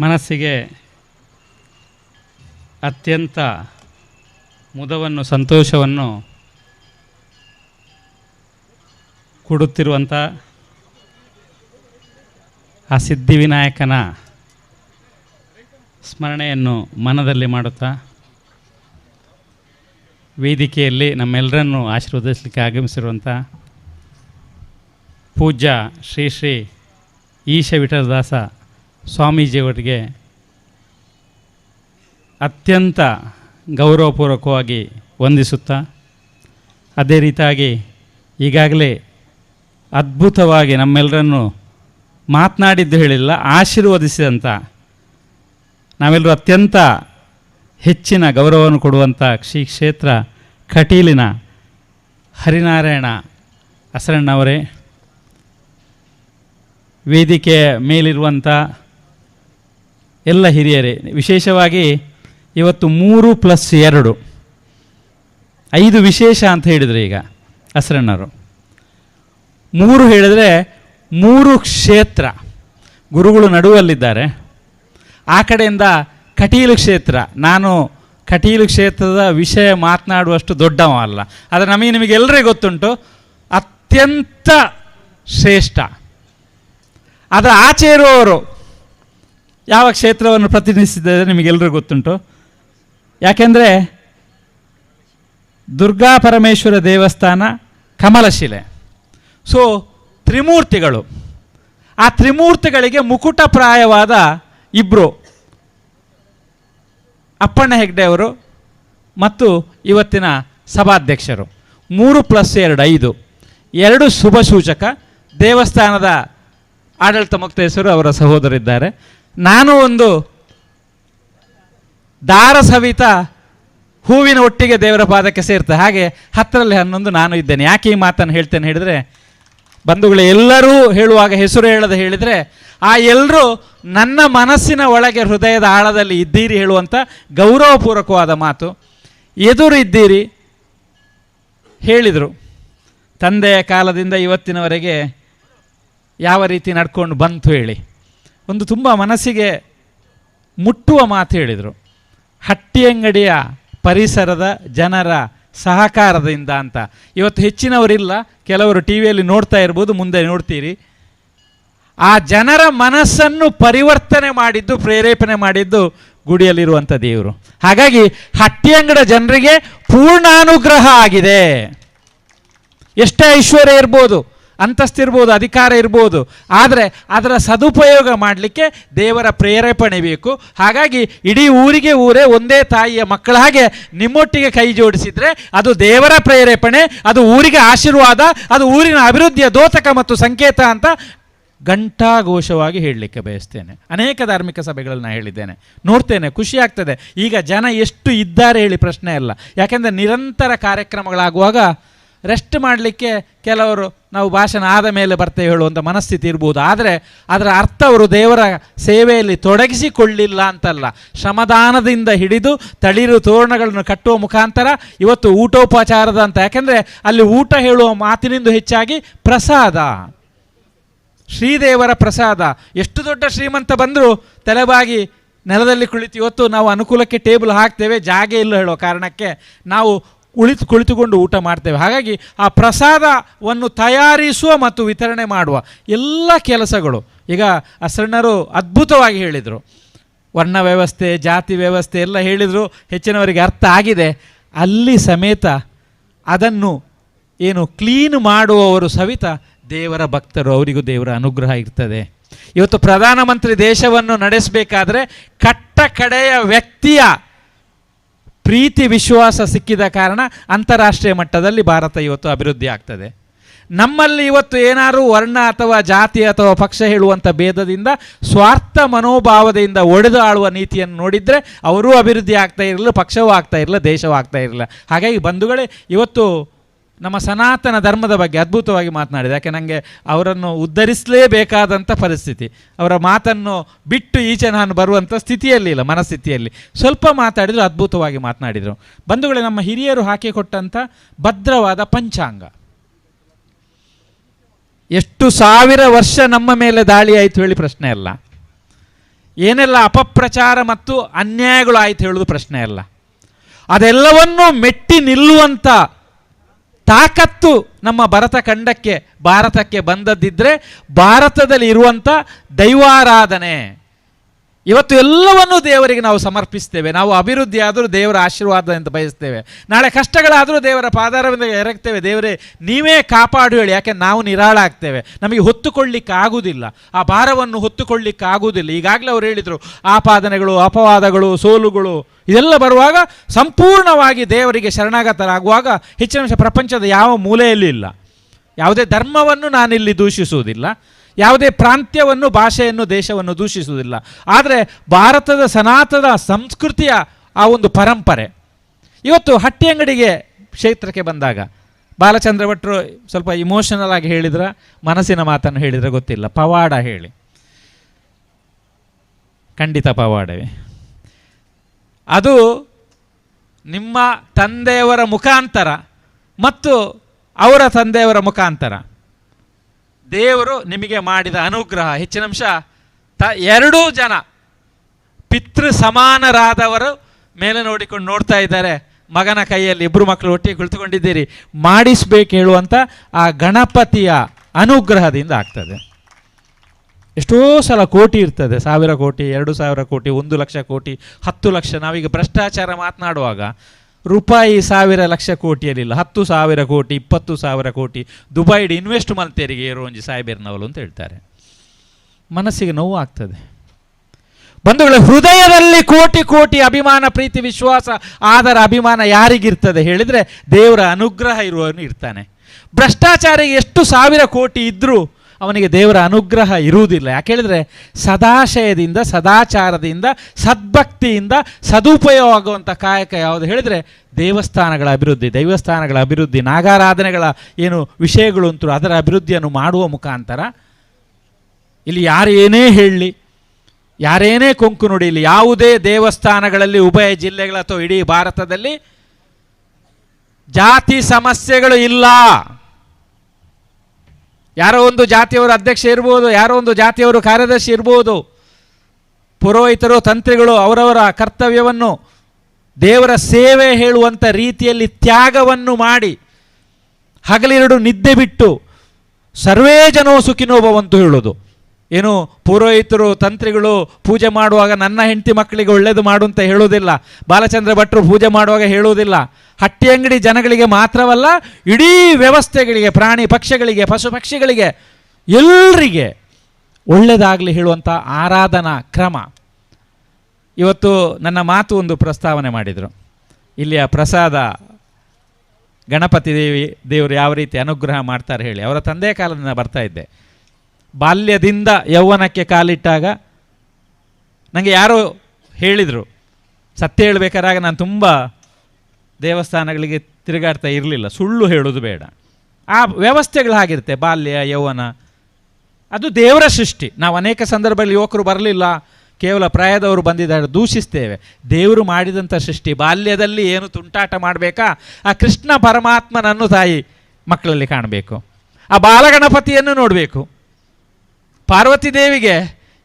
ಮನಸ್ಸಿಗೆ ಅತ್ಯಂತ ಮುದವನ್ನು, ಸಂತೋಷವನ್ನು ಕೊಡುತ್ತಿರುವಂಥ ಆ ಸಿದ್ಧಿವಿನಾಯಕನ ಸ್ಮರಣೆಯನ್ನು ಮನದಲ್ಲಿ ಮಾಡುತ್ತಾ ವೇದಿಕೆಯಲ್ಲಿ ನಮ್ಮೆಲ್ಲರನ್ನು ಆಶೀರ್ವದಿಸಲಿಕ್ಕೆ ಆಗಮಿಸಿರುವಂಥ ಪೂಜ್ಯ ಶ್ರೀ ಶ್ರೀ ಈಶ ವಿಠಲದಾಸ ಸ್ವಾಮೀಜಿಯವರಿಗೆ ಅತ್ಯಂತ ಗೌರವಪೂರ್ವಕವಾಗಿ ವಂದಿಸುತ್ತಾ, ಅದೇ ರೀತಿಯಾಗಿ ಈಗಾಗಲೇ ಅದ್ಭುತವಾಗಿ ನಮ್ಮೆಲ್ಲರನ್ನು ಮಾತನಾಡಿದ್ದು ಹೇಳಿಲ್ಲ ಆಶೀರ್ವದಿಸಿದಂಥ ನಾವೆಲ್ಲರೂ ಅತ್ಯಂತ ಹೆಚ್ಚಿನ ಗೌರವವನ್ನು ಕೊಡುವಂಥ ಶ್ರೀ ಕ್ಷೇತ್ರ ಕಟೀಲಿನ ಹರಿನಾರಾಯಣ ಅಸರಣ್ಣವರೇ. ವೇದಿಕೆಯ ಮೇಲಿರುವಂಥ ಎಲ್ಲ ಹಿರಿಯರೇ, ವಿಶೇಷವಾಗಿ ಇವತ್ತು ಮೂರು ಪ್ಲಸ್ ಎರಡು. ಐದು ವಿಶೇಷ ಅಂತ ಹೇಳಿದರು ಈಗ ಹಸರಣ್ಣರು ಮೂರು ಹೇಳಿದರೆ ಮೂರು ಕ್ಷೇತ್ರ. ಗುರುಗಳು ನಡುವಲ್ಲಿದ್ದಾರೆ. ಆ ಕಡೆಯಿಂದ ಕಟೀಲು ಕ್ಷೇತ್ರ. ನಾನು ಕಟೀಲು ಕ್ಷೇತ್ರದ ವಿಷಯ ಮಾತನಾಡುವಷ್ಟು ದೊಡ್ಡವ ಅಲ್ಲ ಆದರೆ ನಮಗೆ ನಿಮಗೆಲ್ಲರಿಗೂ ಗೊತ್ತುಂಟು, ಅತ್ಯಂತ ಶ್ರೇಷ್ಠ. ಅದರ ಆಚೆ ಇರುವವರು ಯಾವ ಕ್ಷೇತ್ರವನ್ನು ಪ್ರತಿನಿಧಿಸಿದ್ದಾರೆ ನಿಮಗೆಲ್ಲರಿಗೂ ಗೊತ್ತುಂಟು. ಯಾಕೆಂದರೆ ದುರ್ಗಾ ಪರಮೇಶ್ವರ ದೇವಸ್ಥಾನ ಕಮಲಶಿಲೆ. ಸೊ ತ್ರಿಮೂರ್ತಿಗಳು. ಆ ತ್ರಿಮೂರ್ತಿಗಳಿಗೆ ಮುಕುಟಪ್ರಾಯವಾದ ಇಬ್ಬರು ಅಪ್ಪಣ್ಣ ಹೆಗ್ಡೆ ಅವರು ಮತ್ತು ಇವತ್ತಿನ ಸಭಾಧ್ಯಕ್ಷರು. ಮೂರು ಪ್ಲಸ್ ಎರಡು ಐದು. ಎರಡು ಶುಭ ಸೂಚಕ ದೇವಸ್ಥಾನದ ಆಡಳಿತ ಮುಕ್ತ ಹೆಸರು ಅವರ ಸಹೋದರಿದ್ದಾರೆ. ನಾನು ಒಂದು ದಾರ ಸವಿತ ಹೂವಿನ ಒಟ್ಟಿಗೆ ದೇವರ ಪಾದಕ್ಕೆ ಸೇರ್ತೆ ಹಾಗೆ ಹತ್ತರಲ್ಲಿ ಹನ್ನೊಂದು ನಾನು ಇದ್ದೇನೆ. ಯಾಕೆ ಈ ಮಾತನ್ನು ಹೇಳ್ತೇನೆ ಹೇಳಿದರೆ, ಬಂಧುಗಳು, ಎಲ್ಲರೂ ಹೇಳುವಾಗ ಹೆಸರು ಹೇಳದೆ ಹೇಳಿದರೆ, ಆ ಎಲ್ಲರೂ ನನ್ನ ಮನಸ್ಸಿನ ಒಳಗೆ ಹೃದಯದ ಆಳದಲ್ಲಿ ಇದ್ದೀರಿ ಹೇಳುವಂಥ ಗೌರವಪೂರ್ವಕವಾದ ಮಾತು. ಎದುರು ಇದ್ದೀರಿ ಹೇಳಿದರು. ತಂದೆಯ ಕಾಲದಿಂದ ಇವತ್ತಿನವರೆಗೆ ಯಾವ ರೀತಿ ನಡ್ಕೊಂಡು ಬಂತು ಹೇಳಿ. ಒಂದು ತುಂಬ ಮನಸ್ಸಿಗೆ ಮುಟ್ಟುವ ಮಾತು ಹೇಳಿದರು. ಹಟ್ಟಿಯಂಗಡಿಯ ಪರಿಸರದ ಜನರ ಸಹಕಾರದಿಂದ ಅಂತ. ಇವತ್ತು ಹೆಚ್ಚಿನವರಿಲ್ಲ, ಕೆಲವರು ಟಿ ವಿಯಲ್ಲಿ ನೋಡ್ತಾ ಇರ್ಬೋದು, ಮುಂದೆ ನೋಡ್ತೀರಿ. ಆ ಜನರ ಮನಸ್ಸನ್ನು ಪರಿವರ್ತನೆ ಮಾಡಿದ್ದು, ಪ್ರೇರೇಪಣೆ ಮಾಡಿದ್ದು ಗುಡಿಯಲ್ಲಿರುವಂಥ ದೇವರು. ಹಾಗಾಗಿ ಹಟ್ಟಿಯಂಗಡ ಜನರಿಗೆ ಪೂರ್ಣಾನುಗ್ರಹ ಆಗಿದೆ. ಎಷ್ಟೇ ಐಶ್ವರ್ಯ ಇರ್ಬೋದು ಅಂತಸ್ತಿರ್ಬೋದು ಅಧಿಕಾರ ಇರ್ಬೋದು, ಆದರೆ ಅದರ ಸದುಪಯೋಗ ಮಾಡಲಿಕ್ಕೆ ದೇವರ ಪ್ರೇರೇಪಣೆ ಬೇಕು. ಹಾಗಾಗಿ ಇಡೀ ಊರಿಗೆ ಊರೇ ಒಂದೇ ತಾಯಿಯ ಮಕ್ಕಳ ಹಾಗೆ ನಿಮ್ಮೊಟ್ಟಿಗೆ ಕೈ ಜೋಡಿಸಿದರೆ ಅದು ದೇವರ ಪ್ರೇರೇಪಣೆ, ಅದು ಊರಿಗೆ ಆಶೀರ್ವಾದ, ಅದು ಊರಿನ ಅಭಿವೃದ್ಧಿಯ ದೋತಕ ಮತ್ತು ಸಂಕೇತ ಅಂತ ಘಂಟಾಘೋಷವಾಗಿ ಹೇಳಲಿಕ್ಕೆ ಬಯಸ್ತೇನೆ. ಅನೇಕ ಧಾರ್ಮಿಕ ಸಭೆಗಳನ್ನ ಹೇಳಿದ್ದೇನೆ. ನೋಡ್ತೇನೆ, ಖುಷಿ ಆಗ್ತದೆ. ಈಗ ಜನ ಎಷ್ಟು ಇದ್ದಾರೆ ಹೇಳಿ ಪ್ರಶ್ನೆ ಅಲ್ಲ. ಯಾಕೆಂದರೆ ನಿರಂತರ ಕಾರ್ಯಕ್ರಮಗಳಾಗುವಾಗ ರೆಸ್ಟ್ ಮಾಡಲಿಕ್ಕೆ ಕೆಲವರು ನಾವು ಭಾಷಣ ಆದ ಮೇಲೆ ಬರ್ತೇವೆ ಹೇಳುವಂಥ ಮನಸ್ಥಿತಿ ಇರ್ಬೋದು. ಆದರೆ ಅದರ ಅರ್ಥ ಅವರು ದೇವರ ಸೇವೆಯಲ್ಲಿ ತೊಡಗಿಸಿಕೊಳ್ಳಿಲ್ಲ ಅಂತಲ್ಲ. ಶ್ರಮದಾನದಿಂದ ಹಿಡಿದು ತಳಿರು ತೋರಣಗಳನ್ನು ಕಟ್ಟುವ ಮುಖಾಂತರ ಇವತ್ತು ಊಟೋಪಚಾರದ ಅಂತ. ಯಾಕೆಂದರೆ ಅಲ್ಲಿ ಊಟ ಹೇಳುವ ಮಾತಿನಿಂದ ಹೆಚ್ಚಾಗಿ ಪ್ರಸಾದ. ಶ್ರೀದೇವರ ಪ್ರಸಾದ. ಎಷ್ಟು ದೊಡ್ಡ ಶ್ರೀಮಂತ ಬಂದರೂ ತಲೆಬಾಗಿ ನೆಲದಲ್ಲಿ ಕುಳಿತು ಇವತ್ತು ನಾವು ಅನುಕೂಲಕ್ಕೆ ಟೇಬಲ್ ಹಾಕ್ತೇವೆ, ಜಾಗ ಇಲ್ಲ ಹೇಳೋ ಕಾರಣಕ್ಕೆ ನಾವು ಕುಳಿತು ಕುಳಿತುಕೊಂಡು ಊಟ ಮಾಡ್ತೇವೆ. ಹಾಗಾಗಿ ಆ ಪ್ರಸಾದವನ್ನು ತಯಾರಿಸುವ ಮತ್ತು ವಿತರಣೆ ಮಾಡುವ ಎಲ್ಲ ಕೆಲಸಗಳು, ಈಗ ಅಸಣ್ಣರು ಅದ್ಭುತವಾಗಿ ಹೇಳಿದರು. ವರ್ಣ ವ್ಯವಸ್ಥೆ, ಜಾತಿ ವ್ಯವಸ್ಥೆ ಎಲ್ಲ ಹೇಳಿದರು, ಹೆಚ್ಚಿನವರಿಗೆ ಅರ್ಥ ಆಗಿದೆ. ಅಲ್ಲಿ ಸಮೇತ ಅದನ್ನು ಏನು ಕ್ಲೀನ್ ಮಾಡುವವರು ಸವಿತ ದೇವರ ಭಕ್ತರು, ಅವರಿಗೂ ದೇವರ ಅನುಗ್ರಹ ಇರ್ತದೆ. ಇವತ್ತು ಪ್ರಧಾನಮಂತ್ರಿ ದೇಶವನ್ನು ನಡೆಸಬೇಕಾದ್ರೆ ಕಟ್ಟ ಕಡೆಯ ವ್ಯಕ್ತಿಯ ಪ್ರೀತಿ, ವಿಶ್ವಾಸ ಸಿಕ್ಕಿದ ಕಾರಣ ಅಂತಾರಾಷ್ಟ್ರೀಯ ಮಟ್ಟದಲ್ಲಿ ಭಾರತ ಇವತ್ತು ಅಭಿವೃದ್ಧಿ ಆಗ್ತದೆ. ನಮ್ಮಲ್ಲಿ ಇವತ್ತು ಏನಾದರೂ ವರ್ಣ ಅಥವಾ ಜಾತಿ ಅಥವಾ ಪಕ್ಷ ಹೇಳುವಂಥ ಭೇದದಿಂದ ಸ್ವಾರ್ಥ ಮನೋಭಾವದಿಂದ ಒಡೆದು ಆಳುವ ನೀತಿಯನ್ನು ನೋಡಿದರೆ ಅವರೂ ಅಭಿವೃದ್ಧಿ ಆಗ್ತಾ ಇರಲಿಲ್ಲ, ಪಕ್ಷವೂ ಆಗ್ತಾ ಇರಲಿಲ್ಲ, ದೇಶವೂ ಆಗ್ತಾ ಇರಲಿಲ್ಲ. ಹಾಗಾಗಿ ಬಂಧುಗಳೇ, ಇವತ್ತು ನಮ್ಮ ಸನಾತನ ಧರ್ಮದ ಬಗ್ಗೆ ಅದ್ಭುತವಾಗಿ ಮಾತನಾಡಿದೆ. ಯಾಕೆ ನನಗೆ ಅವರನ್ನು ಉದ್ಧರಿಸಲೇಬೇಕಾದಂಥ ಪರಿಸ್ಥಿತಿ, ಅವರ ಮಾತನ್ನು ಬಿಟ್ಟು ಈಚೆ ನಾನು ಬರುವಂಥ ಸ್ಥಿತಿಯಲ್ಲಿ ಇಲ್ಲ, ಮನಸ್ಥಿತಿಯಲ್ಲಿ. ಸ್ವಲ್ಪ ಮಾತಾಡಿದರೂ ಅದ್ಭುತವಾಗಿ ಮಾತನಾಡಿದರು. ಬಂಧುಗಳೇ, ನಮ್ಮ ಹಿರಿಯರು ಹಾಕಿಕೊಟ್ಟಂಥ ಭದ್ರವಾದ ಪಂಚಾಂಗ. ಎಷ್ಟು ಸಾವಿರ ವರ್ಷ ನಮ್ಮ ಮೇಲೆ ದಾಳಿ ಆಯಿತು ಹೇಳಿ ಪ್ರಶ್ನೆ ಅಲ್ಲ. ಏನೆಲ್ಲ ಅಪಪ್ರಚಾರ ಮತ್ತು ಅನ್ಯಾಯಗಳು ಆಯ್ತು ಹೇಳೋದು ಪ್ರಶ್ನೆ ಅಲ್ಲ. ಅದೆಲ್ಲವನ್ನೂ ಮೆಟ್ಟಿ ನಿಲ್ಲುವಂಥ ತಾಕತ್ತು ನಮ್ಮ ಭರತ ಖಂಡಕ್ಕೆ ಭಾರತಕ್ಕೆ ಬಂದದ್ದಿದ್ರೆ ಭಾರತದಲ್ಲಿ ಇರುವಂಥ ದೈವಾರಾಧನೆ. ಇವತ್ತು ಎಲ್ಲವನ್ನೂ ದೇವರಿಗೆ ನಾವು ಸಮರ್ಪಿಸ್ತೇವೆ. ನಾವು ಅಭಿವೃದ್ಧಿ ಆದರೂ ದೇವರ ಆಶೀರ್ವಾದ ಅಂತ ಬಯಸ್ತೇವೆ. ನಾಳೆ ಕಷ್ಟಗಳಾದರೂ ದೇವರ ಪಾದಾರವಿಂದ ಎರಗ್ತೇವೆ. ದೇವರೇ, ನೀವೇ ಕಾಪಾಡು ಹೇಳಿ. ಯಾಕೆ? ನಾವು ನಿರಾಳ ಆಗ್ತೇವೆ ನಮಗೆ ಹೊತ್ತುಕೊಳ್ಳಿಕ್ಕೆ ಆಗುವುದಿಲ್ಲ ಆ ಭಾರವನ್ನು ಹೊತ್ತುಕೊಳ್ಳಿಕ್ಕೆ ಆಗುವುದಿಲ್ಲ ಈಗಾಗಲೇ ಅವರು ಹೇಳಿದರು, ಆಪಾದನೆಗಳು, ಅಪವಾದಗಳು, ಸೋಲುಗಳು, ಇದೆಲ್ಲ ಬರುವಾಗ ಸಂಪೂರ್ಣವಾಗಿ ದೇವರಿಗೆ ಶರಣಾಗತರಾಗುವಾಗ ಹೆಚ್ಚಿನ ಪ್ರಪಂಚದ ಯಾವ ಮೂಲೆಯಲ್ಲಿ ಇಲ್ಲ ಯಾವುದೇ ಧರ್ಮವನ್ನು ನಾನಿಲ್ಲಿ ದೂಷಿಸುವುದಿಲ್ಲ. ಯಾವುದೇ ಪ್ರಾಂತ್ಯವನ್ನು, ಭಾಷೆಯನ್ನು, ದೇಶವನ್ನು ದೂಷಿಸುವುದಿಲ್ಲ. ಆದರೆ ಭಾರತದ ಸನಾತನ ಸಂಸ್ಕೃತಿಯ ಆ ಒಂದು ಪರಂಪರೆ. ಇವತ್ತು ಹಟ್ಟಿ ಅಂಗಡಿಗೆ ಕ್ಷೇತ್ರಕ್ಕೆ ಬಂದಾಗ, ಬಾಲಚಂದ್ರ ಭಟ್ರು ಸ್ವಲ್ಪ ಇಮೋಷನಲ್ ಆಗಿ ಹೇಳಿದ್ರ, ಮನಸ್ಸಿನ ಮಾತನ್ನು ಹೇಳಿದರೆ ಗೊತ್ತಿಲ್ಲ. ಪವಾಡ ಹೇಳಿ. ಖಂಡಿತ ಪವಾಡವೇ. ಅದು ನಿಮ್ಮ ತಂದೆಯವರ ಮುಖಾಂತರ ಮತ್ತು ಅವರ ತಂದೆಯವರ ಮುಖಾಂತರ. ದೇವರು ನಿಮಗೆ ಮಾಡಿದ ಅನುಗ್ರಹ. ಹೆಚ್ಚಿನಂಶ ತ ಎರಡೂ ಜನ ಪಿತೃ ಸಮಾನರಾದವರು ಮೇಲೆ ನೋಡಿಕೊಂಡು ನೋಡ್ತಾ ಇದ್ದಾರೆ. ಮಗನ ಕೈಯಲ್ಲಿ ಇಬ್ಬರು ಮಕ್ಕಳು ಒಟ್ಟಿಗೆ ಕುಳಿತುಕೊಂಡಿದ್ದೀರಿ. ಮಾಡಿಸ್ಬೇಕು ಹೇಳುವಂಥ ಆ ಗಣಪತಿಯ ಅನುಗ್ರಹದಿಂದ ಆಗ್ತದೆ. ಎಷ್ಟೋ ಸಲ ಕೋಟಿ ಇರ್ತದೆ. ಸಾವಿರ ಕೋಟಿ, ಎರಡು ಸಾವಿರ ಕೋಟಿ, ಒಂದು ಲಕ್ಷ ಕೋಟಿ, ಹತ್ತು ಲಕ್ಷ. ನಾವೀಗ ಭ್ರಷ್ಟಾಚಾರ ಮಾತನಾಡುವಾಗ ರೂಪಾಯಿ ಸಾವಿರ ಲಕ್ಷ ಕೋಟಿಯಲ್ಲಿಲ್ಲ ಹತ್ತು ಸಾವಿರ ಕೋಟಿ, ಇಪ್ಪತ್ತು ಸಾವಿರ ಕೋಟಿ ದುಬೈಡ್ ಇನ್ವೆಸ್ಟ್ ಮಲ್ತೇರಿಗೆ ಏರೋಂಜಿ ಸಾಹೇಬೇರ್ನವಲು ಅಂತ ಹೇಳ್ತಾರೆ. ಮನಸ್ಸಿಗೆ ನೋವು ಆಗ್ತದೆ. ಬಂಧುಗಳ, ಹೃದಯದಲ್ಲಿ ಕೋಟಿ ಕೋಟಿ ಅಭಿಮಾನ, ಪ್ರೀತಿ, ವಿಶ್ವಾಸ, ಆದರ, ಅಭಿಮಾನ ಯಾರಿಗಿರ್ತದೆ ಹೇಳಿದರೆ ದೇವರ ಅನುಗ್ರಹ ಇರುವವನು ಇರ್ತಾನೆ. ಭ್ರಷ್ಟಾಚಾರಿಗೆ ಎಷ್ಟು ಸಾವಿರ ಕೋಟಿ ಇದ್ದರೂ ಅವನಿಗೆ ದೇವರ ಅನುಗ್ರಹ ಇರುವುದಿಲ್ಲ. ಯಾಕೆ ಹೇಳಿದ್ರೆ ಸದಾಶಯದಿಂದ, ಸದಾಚಾರದಿಂದ, ಸದ್ಭಕ್ತಿಯಿಂದ ಸದುಪಯೋಗ ಆಗುವಂಥ ಕಾಯಕ ಯಾವುದು ಹೇಳಿದರೆ ದೇವಸ್ಥಾನಗಳ ಅಭಿವೃದ್ಧಿ. ದೈವಸ್ಥಾನಗಳ ಅಭಿವೃದ್ಧಿ, ನಾಗಾರಾಧನೆಗಳ ಏನು ವಿಷಯಗಳು ಅಂತೂ ಅದರ ಅಭಿವೃದ್ಧಿಯನ್ನು ಮಾಡುವ ಮುಖಾಂತರ ಇಲ್ಲಿ ಯಾರು ಏನೇ ಹೇಳಲಿ, ಯಾರೇನೇ ಕೊಂಕು ಇಲ್ಲಿ ಯಾವುದೇ ದೇವಸ್ಥಾನಗಳಲ್ಲಿ, ಉಭಯ ಜಿಲ್ಲೆಗಳ ಅಥವಾ ಇಡೀ ಭಾರತದಲ್ಲಿ ಜಾತಿ ಸಮಸ್ಯೆಗಳು ಇಲ್ಲ. ಯಾರೋ ಒಂದು ಜಾತಿಯವರು ಅಧ್ಯಕ್ಷ ಇರ್ಬೋದು, ಯಾರೋ ಒಂದು ಜಾತಿಯವರು ಕಾರ್ಯದರ್ಶಿ ಇರ್ಬೋದು. ಪುರೋಹಿತರು, ತಂತ್ರಿಗಳು ಅವರವರ ಕರ್ತವ್ಯವನ್ನು, ದೇವರ ಸೇವೆ ಹೇಳುವಂಥ ರೀತಿಯಲ್ಲಿ ತ್ಯಾಗವನ್ನು ಮಾಡಿ, ಹಗಲಿರಡು ನಿದ್ದೆ ಬಿಟ್ಟು, ಸರ್ವೇ ಜನೋ ಸುಖಿನೋಭವಂತೂ ಹೇಳೋದು ಏನು ಪುರೋಹಿತರು, ತಂತ್ರಿಗಳು ಪೂಜೆ ಮಾಡುವಾಗ ನನ್ನ ಹೆಂಡತಿ ಮಕ್ಕಳಿಗೆ ಒಳ್ಳೇದು ಮಾಡು ಅಂತ ಹೇಳುವುದಿಲ್ಲ. ಬಾಲಚಂದ್ರ ಭಟ್ರು ಪೂಜೆ ಮಾಡುವಾಗ ಹೇಳುವುದಿಲ್ಲ. ಹಟ್ಟಿ ಅಂಗಡಿ ಜನಗಳಿಗೆ ಮಾತ್ರವಲ್ಲ, ಇಡೀ ವ್ಯವಸ್ಥೆಗಳಿಗೆ, ಪ್ರಾಣಿ ಪಕ್ಷಿಗಳಿಗೆ, ಪಶು ಪಕ್ಷಿಗಳಿಗೆ ಎಲ್ಲರಿಗೆ ಒಳ್ಳೆಯದಾಗಲಿ ಹೇಳುವಂಥ ಆರಾಧನಾ ಕ್ರಮ. ಇವತ್ತು ನನ್ನ ಮಾತು ಒಂದು ಪ್ರಸ್ತಾವನೆ ಮಾಡಿದರು. ಇಲ್ಲಿಯ ಪ್ರಸಾದ ಗಣಪತಿ ದೇವಿ, ದೇವರು ಯಾವ ರೀತಿ ಅನುಗ್ರಹ ಮಾಡ್ತಾರೆ ಹೇಳಿ. ಅವರ ತಂದೆ ಕಾಲದಿಂದ ಬರ್ತಾ ಇದ್ದೆ. ಬಾಲ್ಯದಿಂದ ಯೌವನಕ್ಕೆ ಕಾಲಿಟ್ಟಾಗ ನನಗೆ ಯಾರೋ ಹೇಳಿದರು, ಸತ್ಯ ಹೇಳಬೇಕಾದಾಗ ನಾನು ತುಂಬ ದೇವಸ್ಥಾನಗಳಿಗೆ ತಿರುಗಾಡ್ತಾ ಇರಲಿಲ್ಲ, ಸುಳ್ಳು ಹೇಳೋದು ಬೇಡ. ಆ ವ್ಯವಸ್ಥೆಗಳು ಹಾಗಿರುತ್ತೆ, ಬಾಲ್ಯ, ಯೌವನ. ಅದು ದೇವರ ಸೃಷ್ಟಿ. ನಾವು ಅನೇಕ ಸಂದರ್ಭದಲ್ಲಿ ಯುವಕರು ಬರಲಿಲ್ಲ, ಕೇವಲ ಪ್ರಾಯದವರು ಬಂದಿದ್ದಾರೆ, ದೂಷಿಸ್ತೇವೆ. ದೇವರು ಮಾಡಿದಂಥ ಸೃಷ್ಟಿ, ಬಾಲ್ಯದಲ್ಲಿ ಏನು ತುಂಟಾಟ ಮಾಡಬೇಕಾ? ಆ ಕೃಷ್ಣ ಪರಮಾತ್ಮನನ್ನು ತಾಯಿ ಮಕ್ಕಳಲ್ಲಿ ಕಾಣಬೇಕು. ಆ ಬಾಲಗಣಪತಿಯನ್ನು ನೋಡಬೇಕು. ಪಾರ್ವತಿ ದೇವಿಗೆ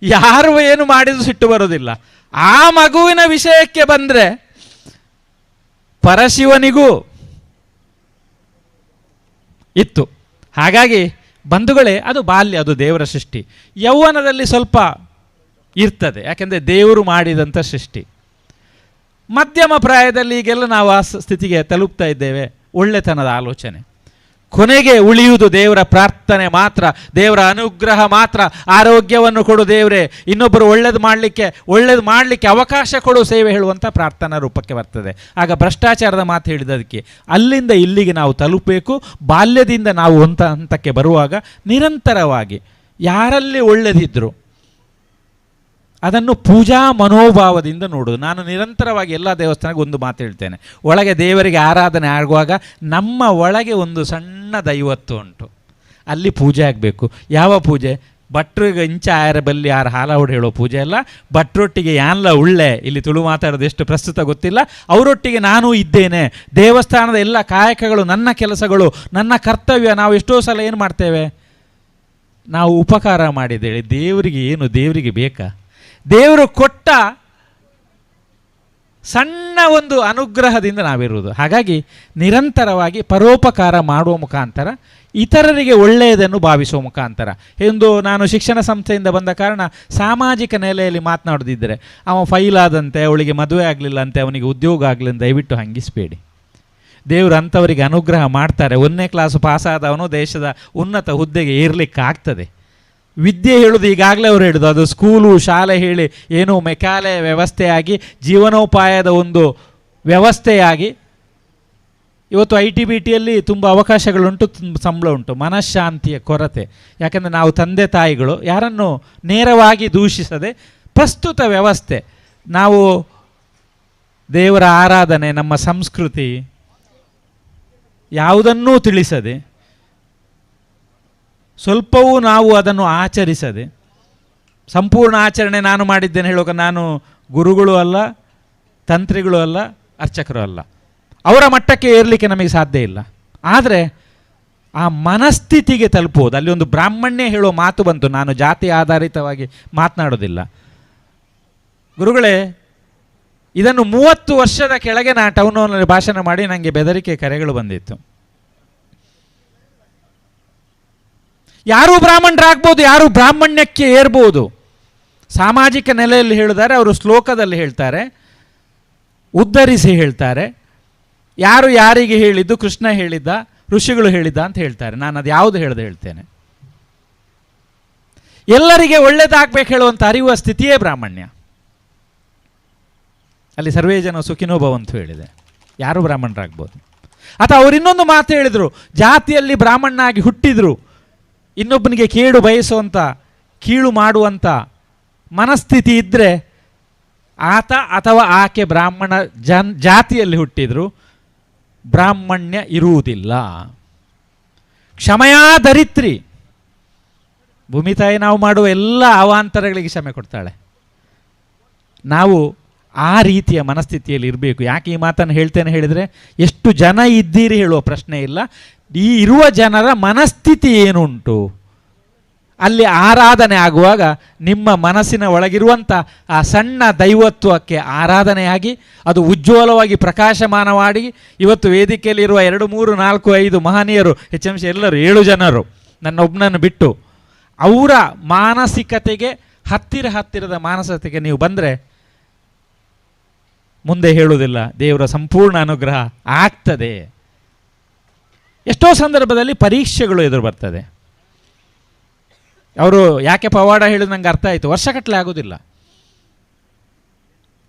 ಯಾರು ಏನು ಮಾಡಿದ್ರು ಸಿಟ್ಟು ಬರೋದಿಲ್ಲ ಆ ಮಗುವಿನ ವಿಷಯಕ್ಕೆ ಬಂದರೆ ಪರಶಿವನಿಗೂ ಇತ್ತು. ಹಾಗಾಗಿ ಬಂಧುಗಳೇ, ಅದು ಬಾಲ್ಯ, ಅದು ದೇವರ ಸೃಷ್ಟಿ. ಯೌವನದಲ್ಲಿ ಸ್ವಲ್ಪ ಇರ್ತದೆ, ಯಾಕೆಂದರೆ ದೇವರು ಮಾಡಿದಂಥ ಸೃಷ್ಟಿ. ಮಧ್ಯಮ ಪ್ರಾಯದಲ್ಲಿ ಈಗೆಲ್ಲ ನಾವು ಆ ಸ್ಥಿತಿಗೆ ತಲುಪ್ತಾ ಇದ್ದೇವೆ, ಒಳ್ಳೆತನದ ಆಲೋಚನೆ. ಕೊನೆಗೆ ಉಳಿಯುವುದು ದೇವರ ಪ್ರಾರ್ಥನೆ ಮಾತ್ರ, ದೇವರ ಅನುಗ್ರಹ ಮಾತ್ರ. ಆರೋಗ್ಯವನ್ನು ಕೊಡು ದೇವರೇ. ಇನ್ನೊಬ್ಬರು ಒಳ್ಳೇದು ಮಾಡಲಿಕ್ಕೆ ಒಳ್ಳೇದು ಮಾಡಲಿಕ್ಕೆ ಅವಕಾಶ ಕೊಡು, ಸೇವೆ ಹೇಳುವಂಥ ಪ್ರಾರ್ಥನಾ ರೂಪಕ್ಕೆ ಬರ್ತದೆ. ಆಗ ಭ್ರಷ್ಟಾಚಾರದ ಮಾತು ಹೇಳಿದದಕ್ಕೆ, ಅಲ್ಲಿಂದ ಇಲ್ಲಿಗೆ ನಾವು ತಲುಪಬೇಕು, ಬಾಲ್ಯದಿಂದ ನಾವು ಒಂದು ಹಂತಕ್ಕೆ ಬರುವಾಗ ನಿರಂತರವಾಗಿ, ಯಾರಲ್ಲಿ ಒಳ್ಳೆದಿದ್ರು ಅದನ್ನು ಪೂಜಾ ಮನೋಭಾವದಿಂದ ನೋಡೋದು ನಾನು ನಿರಂತರವಾಗಿ ಎಲ್ಲ ದೇವಸ್ಥಾನಕ್ಕೆ ಒಂದು ಮಾತು ಹೇಳ್ತೇನೆ. ಒಳಗೆ ದೇವರಿಗೆ ಆರಾಧನೆ ಆಗುವಾಗ ನಮ್ಮ ಒಳಗೆ ಒಂದು ಸಣ್ಣ ದೈವತ್ವ ಉಂಟು. ಅಲ್ಲಿ ಪೂಜೆ ಆಗಬೇಕು. ಯಾವ ಪೂಜೆ? ಭಟ್ರಿಗೆ ಇಂಚ ಆಯರ ಬಲ್ಲಿ ಯಾರು ಹಾಲವುಡು ಹೇಳೋ ಪೂಜೆ ಅಲ್ಲ. ಭಟ್ರೊಟ್ಟಿಗೆ ಯಾನ್ಲ ಉಳ್ಳೆ? ಇಲ್ಲಿ ತುಳು ಮಾತಾಡೋದು ಎಷ್ಟು ಪ್ರಸ್ತುತ ಗೊತ್ತಿಲ್ಲ. ಅವರೊಟ್ಟಿಗೆ ನಾನು ಇದ್ದೇನೆ. ದೇವಸ್ಥಾನದ ಎಲ್ಲ ಕಾಯಕಗಳು, ನನ್ನ ಕೆಲಸಗಳು, ನನ್ನ ಕರ್ತವ್ಯ, ನಾವು ಎಷ್ಟೋ ಸಲ ಏನು ಮಾಡ್ತೇವೆ? ನಾವು ಉಪಕಾರ ಮಾಡಿದ್ದೇಳಿ ದೇವರಿಗೆ ಏನು? ದೇವರಿಗೆ ಬೇಕಾ? ದೇವರು ಕೊಟ್ಟ ಸಣ್ಣ ಒಂದು ಅನುಗ್ರಹದಿಂದ ನಾವಿರುವುದು. ಹಾಗಾಗಿ ನಿರಂತರವಾಗಿ ಪರೋಪಕಾರ ಮಾಡುವ ಮುಖಾಂತರ, ಇತರರಿಗೆ ಒಳ್ಳೆಯದನ್ನು ಭಾವಿಸುವ ಮುಖಾಂತರ. ಎಂದು ನಾನು ಶಿಕ್ಷಣ ಸಂಸ್ಥೆಯಿಂದ ಬಂದ ಕಾರಣ ಸಾಮಾಜಿಕ ನೆಲೆಯಲ್ಲಿ ಮಾತನಾಡದಿದ್ದರೆ, ಅವ ಫೈಲ್ ಆದಂತೆ, ಅವಳಿಗೆ ಮದುವೆ ಆಗಲಿಲ್ಲ ಅಂತೆ ಅವನಿಗೆ ಉದ್ಯೋಗ ಆಗಲಿ ಅಂತ ದಯವಿಟ್ಟು ಹಂಗಿಸಬೇಡಿ. ದೇವರು ಅಂಥವರಿಗೆ ಅನುಗ್ರಹ ಮಾಡ್ತಾರೆ. ಒಂದನೇ ಕ್ಲಾಸ್ ಪಾಸಾದವನು ದೇಶದ ಉನ್ನತ ಹುದ್ದೆಗೆ ಏರ್ಲಿಕ್ಕೆ ಆಗ್ತದೆ ವಿದ್ಯೆ ಹೇಳೋದು ಈಗಾಗಲೇ ಅವರು ಹೇಳೋದು ಅದು ಸ್ಕೂಲು, ಶಾಲೆ ಹೇಳಿ ಏನು ಮೆಕಾಲೆ ವ್ಯವಸ್ಥೆಯಾಗಿ, ಜೀವನೋಪಾಯದ ಒಂದು ವ್ಯವಸ್ಥೆಯಾಗಿ ಇವತ್ತು ಐ ಟಿ ಬಿ ಟಿಯಲ್ಲಿ ತುಂಬ ಅವಕಾಶಗಳುಂಟು, ತುಂಬ ಸಂಬಳ ಉಂಟು. ಮನಃಶಾಂತಿಯ ಕೊರತೆ. ಯಾಕೆಂದರೆ ನಾವು ತಂದೆ ತಾಯಿಗಳು, ಯಾರನ್ನು ನೇರವಾಗಿ ದೂಷಿಸದೆ ಪ್ರಸ್ತುತ ವ್ಯವಸ್ಥೆ. ನಾವು ದೇವರ ಆರಾಧನೆ, ನಮ್ಮ ಸಂಸ್ಕೃತಿ ಯಾವುದನ್ನೂ ತಿಳಿಸದೆ ಸ್ವಲ್ಪವೂ ನಾವು ಅದನ್ನು ಆಚರಿಸದೆ, ಸಂಪೂರ್ಣ ಆಚರಣೆ ನಾನು ಮಾಡಿದ್ದೇನೆ ಹೇಳುವಾಗ ನಾನು ಗುರುಗಳು ಅಲ್ಲ, ತಂತ್ರಿಗಳು ಅಲ್ಲ, ಅರ್ಚಕರು ಅಲ್ಲ. ಅವರ ಮಟ್ಟಕ್ಕೆ ಏರಲಿಕ್ಕೆ ನಮಗೆ ಸಾಧ್ಯ ಇಲ್ಲ. ಆದರೆ ಆ ಮನಸ್ಥಿತಿಗೆ ತಲುಪುವುದು, ಅಲ್ಲಿ ಒಂದು ಬ್ರಾಹ್ಮಣ್ಯ ಹೇಳುವ ಮಾತು ಬಂತು, ನಾನು ಜಾತಿ ಆಧಾರಿತವಾಗಿ ಮಾತನಾಡೋದಿಲ್ಲ. ಗುರುಗಳೇ, ಇದನ್ನು ಮೂವತ್ತು ವರ್ಷದ ಕೆಳಗೆ ನಾನು ಟೌನ್ ಹಾಲ್ನಲ್ಲಿ ಭಾಷಣ ಮಾಡಿ ನನಗೆ ಬೆದರಿಕೆ ಕರೆಗಳು ಬಂದಿತ್ತು. ಯಾರು ಬ್ರಾಹ್ಮಣರಾಗ್ಬೋದು, ಯಾರು ಬ್ರಾಹ್ಮಣ್ಯಕ್ಕೆ ಏರ್ಬೋದು? ಸಾಮಾಜಿಕ ನೆಲೆಯಲ್ಲಿ ಹೇಳಿದ್ದಾರೆ, ಅವರು ಶ್ಲೋಕದಲ್ಲಿ ಹೇಳ್ತಾರೆ, ಉದ್ಧರಿಸಿ ಹೇಳ್ತಾರೆ. ಯಾರು ಯಾರಿಗೆ ಹೇಳಿದ್ದು, ಕೃಷ್ಣ ಹೇಳಿದ್ದ, ಋಷಿಗಳು ಹೇಳಿದ್ದ ಅಂತ ಹೇಳ್ತಾರೆ. ನಾನು ಅದು ಯಾವುದು ಹೇಳದೆ ಹೇಳ್ತೇನೆ. ಎಲ್ಲರಿಗೆ ಒಳ್ಳೇದಾಗಬೇಕು ಹೇಳುವಂಥ ಅರಿಯುವ ಸ್ಥಿತಿಯೇ ಬ್ರಾಹ್ಮಣ್ಯ. ಅಲ್ಲಿ ಸರ್ವೇ ಜನ ಸುಖಿನೋ ಅಂತ ಹೇಳಿದೆ. ಯಾರು ಬ್ರಾಹ್ಮಣರಾಗ್ಬೋದು? ಅಥವಾ ಅವರು ಇನ್ನೊಂದು ಮಾತು ಹೇಳಿದರು, ಜಾತಿಯಲ್ಲಿ ಬ್ರಾಹ್ಮಣನಾಗಿ ಹುಟ್ಟಿದ್ರು ಇನ್ನೊಬ್ಬನಿಗೆ ಕೇಡು ಬಯಸುವಂಥ ಕೀಳು ಮಾಡುವಂಥ ಮನಸ್ಥಿತಿ ಇದ್ದರೆ ಆತ ಅಥವಾ ಆಕೆ ಬ್ರಾಹ್ಮಣ ಜನ್ ಜಾತಿಯಲ್ಲಿ ಹುಟ್ಟಿದ್ರು, ಬ್ರಾಹ್ಮಣ್ಯ ಇರುವುದಿಲ್ಲ. ಕ್ಷಮಯಾ ದರಿತ್ರಿ. ಭೂಮಿ ತಾಯಿ ನಾವು ಮಾಡುವ ಎಲ್ಲ ಅವಾಂತರಗಳಿಗೆ ಕ್ಷಮೆ ಕೊಡ್ತಾಳೆ. ನಾವು ಆ ರೀತಿಯ ಮನಸ್ಥಿತಿಯಲ್ಲಿ ಇರಬೇಕು. ಯಾಕೆ ಈ ಮಾತನ್ನು ಹೇಳ್ತೇನೆ ಹೇಳಿದರೆ, ಎಷ್ಟು ಜನ ಇದ್ದೀರಿ ಹೇಳುವ ಪ್ರಶ್ನೆ ಇಲ್ಲ. ಈ ಇರುವ ಜನರ ಮನಸ್ಥಿತಿ ಏನುಂಟು? ಅಲ್ಲಿ ಆರಾಧನೆ ಆಗುವಾಗ ನಿಮ್ಮ ಮನಸ್ಸಿನ ಒಳಗಿರುವಂಥ ಆ ಸಣ್ಣ ದೈವತ್ವಕ್ಕೆ ಆರಾಧನೆಯಾಗಿ, ಅದು ಉಜ್ವಲವಾಗಿ ಪ್ರಕಾಶಮಾನವಾಗಿ, ಇವತ್ತು ವೇದಿಕೆಯಲ್ಲಿರುವ ಎರಡು, ಮೂರು, ನಾಲ್ಕು, ಐದು ಮಹನೀಯರು ಹೆಚ್ಚಂಶ ಎಲ್ಲರೂ ಏಳು ಜನರು ನನ್ನೊಬ್ಬನನ್ನು ಬಿಟ್ಟು, ಅವರ ಮಾನಸಿಕತೆಗೆ, ಹತ್ತಿರ ಹತ್ತಿರದ ಮಾನಸಿಕತೆಗೆ ನೀವು ಬಂದರೆ ಮುಂದೆ ಹೇಳುವುದಿಲ್ಲ, ದೇವರ ಸಂಪೂರ್ಣ ಅನುಗ್ರಹ ಆಗ್ತದೆ. ಎಷ್ಟೋ ಸಂದರ್ಭದಲ್ಲಿ ಪರೀಕ್ಷೆಗಳು ಎದುರು ಬರ್ತದೆ. ಅವರು ಯಾಕೆ ಪವಾಡ ಹೇಳಿದ ನಂಗೆ ಅರ್ಥ ಆಯಿತು. ವರ್ಷಗಟ್ಟಲೆ ಆಗೋದಿಲ್ಲ.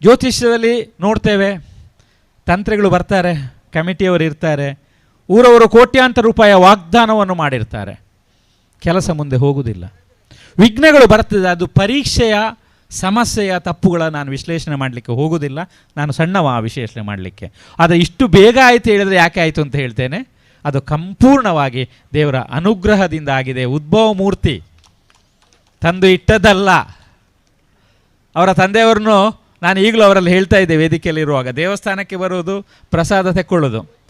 ಜ್ಯೋತಿಷ್ಯದಲ್ಲಿ ನೋಡ್ತೇವೆ, ತಂತ್ರಿಗಳು ಬರ್ತಾರೆ, ಕಮಿಟಿಯವರು ಇರ್ತಾರೆ, ಊರವರು ಕೋಟ್ಯಾಂತರ ರೂಪಾಯಿ ವಾಗ್ದಾನವನ್ನು ಮಾಡಿರ್ತಾರೆ. ಕೆಲಸ ಮುಂದೆ ಹೋಗುವುದಿಲ್ಲ ವಿಘ್ನಗಳು ಬರ್ತದೆ, ಅದು ಪರೀಕ್ಷೆಯ ಸಮಸ್ಯೆಯ ತಪ್ಪುಗಳ ನಾನು ವಿಶ್ಲೇಷಣೆ ಮಾಡಲಿಕ್ಕೆ ಹೋಗುವುದಿಲ್ಲ ನಾನು ಸಣ್ಣವ ಆ ವಿಶ್ಲೇಷಣೆ ಮಾಡಲಿಕ್ಕೆ. ಆದರೆ ಇಷ್ಟು ಬೇಗ ಆಯಿತು ಹೇಳಿದರೆ ಯಾಕೆ ಆಯಿತು ಅಂತ ಹೇಳ್ತೇನೆ. ಅದು ಸಂಪೂರ್ಣವಾಗಿ ದೇವರ ಅನುಗ್ರಹದಿಂದ ಆಗಿದೆ. ಉದ್ಭವ ಮೂರ್ತಿ ತಂದು ಇಟ್ಟದಲ್ಲ ಅವರ ತಂದೆಯವ್ರನ್ನು ನಾನು ಈಗಲೂ ಅವರಲ್ಲಿ ಹೇಳ್ತಾ ಇದ್ದೆ ವೇದಿಕೆಯಲ್ಲಿರುವಾಗ ದೇವಸ್ಥಾನಕ್ಕೆ ಬರೋದು ಪ್ರಸಾದ ತೆಕ್ಕೊಳ್ಳೋದು.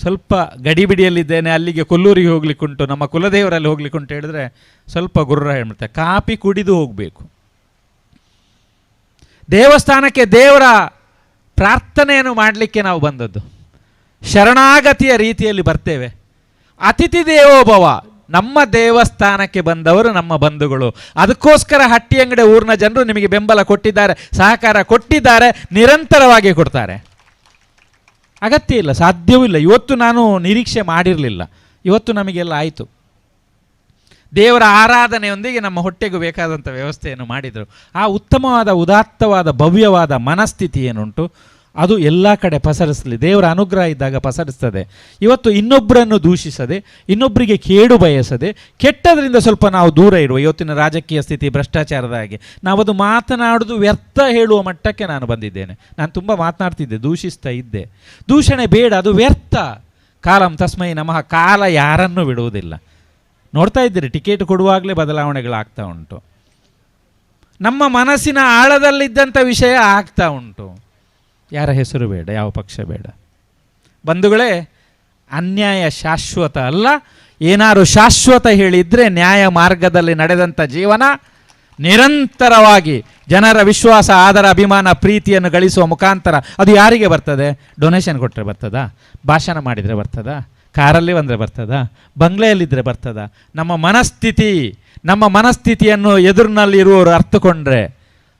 ಸ್ವಲ್ಪ ಗಡಿಬಿಡಿಯಲ್ಲಿದ್ದೇನೆ, ಅಲ್ಲಿಗೆ ಕೊಲ್ಲೂರಿಗೆ ಹೋಗ್ಲಿಕ್ಕುಂಟು ನಮ್ಮ ಕುಲದೇವರಲ್ಲಿ ಹೋಗ್ಲಿಕ್ಕುಂಟು ಹೇಳಿದ್ರೆ ಸ್ವಲ್ಪ ಗುರುರ ಹೇಳ್ಬಿಡ್ತಾರೆ. ಕಾಪಿ ಕುಡಿದು ಹೋಗಬೇಕು. ದೇವಸ್ಥಾನಕ್ಕೆ ದೇವರ ಪ್ರಾರ್ಥನೆಯನ್ನು ಮಾಡಲಿಕ್ಕೆ ನಾವು ಬಂದದ್ದು. ಶರಣಾಗತಿಯ ರೀತಿಯಲ್ಲಿ ಬರ್ತೇವೆ. ಅತಿಥಿ ದೇವೋಭವ, ನಮ್ಮ ದೇವಸ್ಥಾನಕ್ಕೆ ಬಂದವರು ನಮ್ಮ ಬಂಧುಗಳು. ಅದಕ್ಕೋಸ್ಕರ ಹಟ್ಟಿ ಅಂಗಡಿ ಊರಿನ ಜನರು ನಿಮಗೆ ಬೆಂಬಲ ಕೊಟ್ಟಿದ್ದಾರೆ, ಸಹಕಾರ ಕೊಟ್ಟಿದ್ದಾರೆ, ನಿರಂತರವಾಗಿ ಕೊಡ್ತಾರೆ. ಅಗತ್ಯ ಇಲ್ಲ, ಸಾಧ್ಯವೂ ಇಲ್ಲ. ಇವತ್ತು ನಾನು ನಿರೀಕ್ಷೆ ಮಾಡಿರಲಿಲ್ಲ. ಇವತ್ತು ನಮಗೆಲ್ಲ ಆಯಿತು. ದೇವರ ಆರಾಧನೆಯೊಂದಿಗೆ ನಮ್ಮ ಹೊಟ್ಟೆಗೂ ಬೇಕಾದಂಥ ವ್ಯವಸ್ಥೆಯನ್ನು ಮಾಡಿದರು. ಆ ಉತ್ತಮವಾದ, ಉದಾತ್ತವಾದ, ಭವ್ಯವಾದ ಮನಸ್ಥಿತಿ ಏನುಂಟು? ಅದು ಎಲ್ಲ ಕಡೆ ಪಸರಿಸಲಿ. ದೇವರ ಅನುಗ್ರಹ ಇದ್ದಾಗ ಪಸರಿಸ್ತದೆ. ಇವತ್ತು ಇನ್ನೊಬ್ಬರನ್ನು ದೂಷಿಸದೆ ಇನ್ನೊಬ್ಬರಿಗೆ ಕೇಡು ಬಯಸದೆ, ಕೆಟ್ಟದರಿಂದ ಸ್ವಲ್ಪ ನಾವು ದೂರ ಇರುವ ಇವತ್ತಿನ ರಾಜಕೀಯ ಸ್ಥಿತಿ ಭ್ರಷ್ಟಾಚಾರದ ಹಾಗೆ. ನಾವದು ಮಾತನಾಡೋದು ವ್ಯರ್ಥ ಹೇಳುವ ಮಟ್ಟಕ್ಕೆ ನಾನು ಬಂದಿದ್ದೇನೆ. ನಾನು ತುಂಬ ಮಾತನಾಡ್ತಿದ್ದೆ, ದೂಷಿಸ್ತಾ ಇದ್ದೆ. ದೂಷಣೆ ಬೇಡ, ಅದು ವ್ಯರ್ಥ. ಕಾಲಂ ತಸ್ಮೈ ನಮಃ, ಕಾಲ ಯಾರನ್ನೂ ಬಿಡುವುದಿಲ್ಲ. ನೋಡ್ತಾ ಇದ್ದೀರಿ, ಟಿಕೆಟ್ ಕೊಡುವಾಗಲೇ ಬದಲಾವಣೆಗಳಾಗ್ತಾ ಉಂಟು. ನಮ್ಮ ಮನಸ್ಸಿನ ಆಳದಲ್ಲಿದ್ದಂಥ ವಿಷಯ ಆಗ್ತಾ ಉಂಟು. ಯಾರ ಹೆಸರು ಬೇಡ, ಯಾವ ಪಕ್ಷ ಬೇಡ. ಬಂಧುಗಳೇ, ಅನ್ಯಾಯ ಶಾಶ್ವತ ಅಲ್ಲ. ಏನಾರು ಶಾಶ್ವತ ಹೇಳಿದರೆ ನ್ಯಾಯ ಮಾರ್ಗದಲ್ಲಿ ನಡೆದಂಥ ಜೀವನ ನಿರಂತರವಾಗಿ ಜನರ ವಿಶ್ವಾಸ, ಆದರ, ಅಭಿಮಾನ, ಪ್ರೀತಿಯನ್ನು ಗಳಿಸುವ ಮುಖಾಂತರ ಅದು ಯಾರಿಗೆ ಬರ್ತದೆ? ಡೊನೇಷನ್ ಕೊಟ್ಟರೆ ಬರ್ತದಾ? ಭಾಷಣ ಮಾಡಿದರೆ ಬರ್ತದಾ? ಕಾರಲ್ಲಿ ಬಂದರೆ ಬರ್ತದಾ? ಬಂಗ್ಲೆಯಲ್ಲಿದ್ದರೆ ಬರ್ತದಾ? ನಮ್ಮ ಮನಸ್ಥಿತಿ, ನಮ್ಮ ಮನಸ್ಥಿತಿಯನ್ನು ಎದುರಿನಲ್ಲಿರುವವರು ಅರ್ಥಕೊಂಡ್ರೆ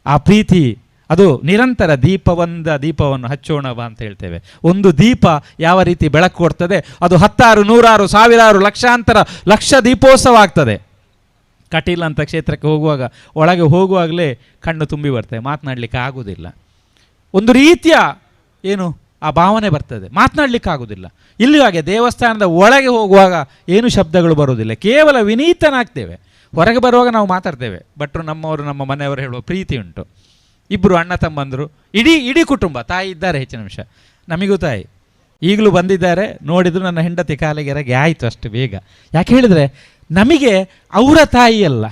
ಆ ಪ್ರೀತಿ ಅದು ನಿರಂತರ ದೀಪವಂದ ದೀಪವನ್ನು ಹಚ್ಚೋಣ ಬಾ ಅಂತ ಹೇಳ್ತೇವೆ. ಒಂದು ದೀಪ ಯಾವ ರೀತಿ ಬೆಳಕು ಕೊಡ್ತದೆ? ಅದು ಹತ್ತಾರು, ನೂರಾರು, ಸಾವಿರಾರು ಲಕ್ಷಾಂತರ ಲಕ್ಷ ದೀಪೋತ್ಸವ ಆಗ್ತದೆ. ಕಟೀಲ್ ಅಂತ ಕ್ಷೇತ್ರಕ್ಕೆ ಹೋಗುವಾಗ, ಒಳಗೆ ಹೋಗುವಾಗಲೇ ಕಣ್ಣು ತುಂಬಿ ಬರ್ತದೆ. ಮಾತನಾಡಲಿಕ್ಕೆ ಆಗುವುದಿಲ್ಲ ಒಂದು ರೀತಿಯ ಏನು, ಆ ಭಾವನೆ ಬರ್ತದೆ. ಮಾತನಾಡಲಿಕ್ಕೆ ಆಗುವುದಿಲ್ಲ ಇಲ್ಲಿ ಹಾಗೆ ದೇವಸ್ಥಾನದ ಒಳಗೆ ಹೋಗುವಾಗ ಏನು ಶಬ್ದಗಳು ಬರುವುದಿಲ್ಲ. ಕೇವಲ ವಿನೀತನಾಗ್ತೇವೆ. ಹೊರಗೆ ಬರುವಾಗ ನಾವು ಮಾತಾಡ್ತೇವೆ. ಭಟ್ರು ನಮ್ಮವರು, ನಮ್ಮ ಮನೆಯವರು ಹೇಳುವ ಪ್ರೀತಿ ಉಂಟು. ಇಬ್ಬರು ಅಣ್ಣ ತಮ್ಮಂದರು. ಇಡೀ ಇಡೀ ಕುಟುಂಬ, ತಾಯಿ ಇದ್ದಾರೆ ಹೆಚ್ಚಿನ ನಿಮಿಷ. ನಮಗೂ ತಾಯಿ. ಈಗಲೂ ಬಂದಿದ್ದಾರೆ, ನೋಡಿದ್ರು ನನ್ನ ಹೆಂಡತಿ ಕಾಲಿಗೆ ಎರಗಿ ಆಯಿತು ಅಷ್ಟು ಬೇಗ. ಯಾಕೆ ಹೇಳಿದರೆ, ನಮಗೆ ಅವರ ತಾಯಿ ಅಲ್ಲ.